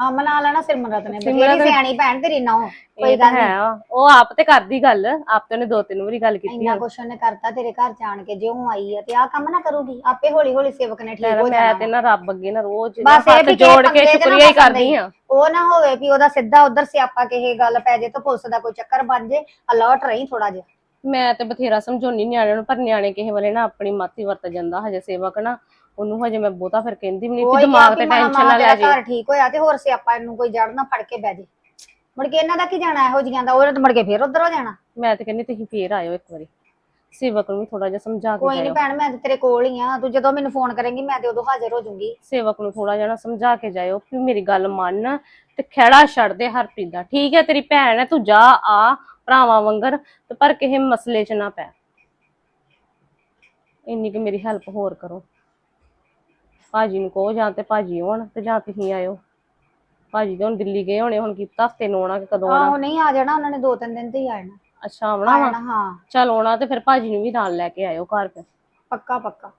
ਹਾਂ ਮਨਾ ਲੈਣਾ ਸਿਮਰਤ ਨੇ ਸਿਮਰਤ- ਬਥੇਰੀ ਸਿਆਣੀ ਭੈਣ ਤੇਰੀ ਨੌ ਕੋਈ ਇਹ ਤਾਂ ਗੱਲ ਹੈ ਆ। ਉਹ ਆਪ ਤੇ ਕਰਦੀ ਗੱਲ ਆਪ ਤੇ ਉਹਨੇ ਦੋ ਤਿੰਨ ਵਾਰੀ ਗੱਲ ਕੀਤੀ ਇੰਨਾ ਆ। ਕੁਛ ਉਹਨੇ ਕਰਤਾ ਤੇਰੇ ਘਰ ਜਾਣ ਕੇ ਜਿਉਂ ਆਈ ਆ ਤੇ ਆਹ ਕੰਮ ਨਾ ਕਰੂਗੀ ਆਪੇ ਹੌਲੀ ਹੌਲੀ ਸੇਵਕ ਨੇ ਠੀਕ ਹੋ ਮੈਂ ਤੇ। ਨਾ ਰੱਬ ਅੱਗੇ ਨਾ ਰੋਜ਼ ਨਾ ਬਸ ਇਹ ਹੱਥ ਵੀ ਜੋੜ ਕੇ ਨਾ ਸ਼ੁਕਰੀਆ ਹੀ ਕਰਦੀ। ਆ ਉਹ ਨਾ ਹੋਵੇ ਵੀ ਉਹਦਾ ਸਿੱਧਾ ਉਧਰ ਸਿਆਪਾ ਕਿਸੇ ਗੱਲ ਪੈ ਜੇ ਤਾਂ ਪੁਲਿਸ ਦਾ ਕੋਈ ਚੱਕਰ ਬਣ ਜੇ ਅਲਰਟ ਰਹੀ ਥੋੜਾ ਜਿਹਾ ਮੈਂ ਤੇ ਬਥੇਰਾ ਸਮਝਾਉਣੀ ਨਿਆਣਿਆਂ ਨੂੰ ਪਰ ਨਿਆਣੇ ਕਿਸੇ ਵੇਲੇ ਨਾ ਆਪਣੀ ਮਾਤੀ ਵਰਤ ਜਾਂਦਾ ਹਜੇ ਸੇਵਕ ਨਾ ਉਹਨੂੰ ਹਜੇ ਮੈਂ ਬਹੁਤਾ ਫਿਰ ਕਹਿੰਦੀ ਵੀ ਨਹੀਂ ਕਿ ਦਿਮਾਗ ਤੇ ਟੈਨਸ਼ਨ ਨਾ ਲੈ ਜੇ। ਘਰ ਠੀਕ ਹੋਇਆ ਤੇ ਹੋਰ ਸਿਆਪਾ ਇਹਨੂੰ ਕੋਈ ਜੜ ਨਾ ਫੜ ਕੇ ਬਹਿ ਜੇ। ਮੁੜ ਕੇ ਇਹਨਾਂ ਦਾ ਕੀ ਜਾਣਾ ਇਹੋ ਜੀਆਂ ਦਾ? ਉਹਨੇ ਤਾਂ ਮੁੜ ਕੇ ਫੇਰ ਉਧਰ ਹੋ ਜਾਣਾ। ਮੈਂ ਤੇ ਕਹਿੰਦੀ ਤੁਸੀਂ ਫੇਰ ਆਇਓ ਇੱਕ ਵਾਰੀ। ਸੇਵਕ ਨੂੰ ਥੋੜਾ ਜਿਹਾ ਸਮਝਾ ਕੇ ਕੋਈ ਨਹੀਂ ਭੈਣ ਮੈਂ ਤੇ ਤੇਰੇ ਕੋਲ ਹੀ ਆ। ਤੂੰ ਜਦੋਂ ਮੈਨੂੰ ਫੋਨ ਕਰੇਂਗੀ ਮੈਂ ਤੇ ਉਦੋਂ ਹਾਜ਼ਰ ਹੋ ਜਾਊਂਗੀ। ਸੇਵਕ ਨੂੰ ਥੋੜਾ ਜਿਹਾ ਸਮਝਾ ਕੇ ਜਾਇਓ ਵੀ ਮੇਰੀ ਗੱਲ ਮੰਨ ਤੇ ਖਹਿੜਾ ਛੱਡ ਦੇ ਹਰਪ੍ਰੀਤ ਦਾ। ਠੀਕ ਹੈ ਤੇਰੀ ਭੈਣ ਹੈ ਤੂੰ ਜਾ ਆ ਭਰਾਵਾਂ ਵਾਂਗਰ ਤੇ ਪਰ ਕਿਸੇ ਮਸਲੇ 'ਚ ਨਾ ਪੈ। ਇੰਨੀ ਕਿ ਮੇਰੀ ਹੈਲਪ ਹੋਰ ਕਰੋ। ਭਾਜੀ ਨੂੰ ਕਹੋ ਜਾਂ ਤੇ ਭਾਜੀ ਆਉਣ ਤੇ ਜਾਂ ਤੁਸੀਂ ਆਇਓ। ਭਾਜੀ ਤਾਂ ਹੁਣ ਦਿੱਲੀ ਗਏ ਹੋਣੇ ਹੁਣ ਕੀ ਹਫ਼ਤੇ ਨੂੰ ਆਉਣਾ ਕਿ ਕਦੋਂ ਆਉਣਾ। ਆਹੋ ਨਹੀਂ ਆ ਜਾਣਾ ਉਹਨਾਂ ਨੇ ਦੋ ਤਿੰਨ ਦਿਨ ਤੇ ਹੀ ਆ ਜਾਣਾ ਅੱਛਾ ਆਉਣਾ ਵਾ? ਹਾਂ। ਚਲ ਆਉਣਾ ਤੇ ਫਿਰ ਭਾਜੀ ਨੂੰ ਵੀ ਨਾਲ ਲੈ ਕੇ ਆਇਓ ਘਰ ਫਿਰ। ਪੱਕਾ ਪੱਕਾ।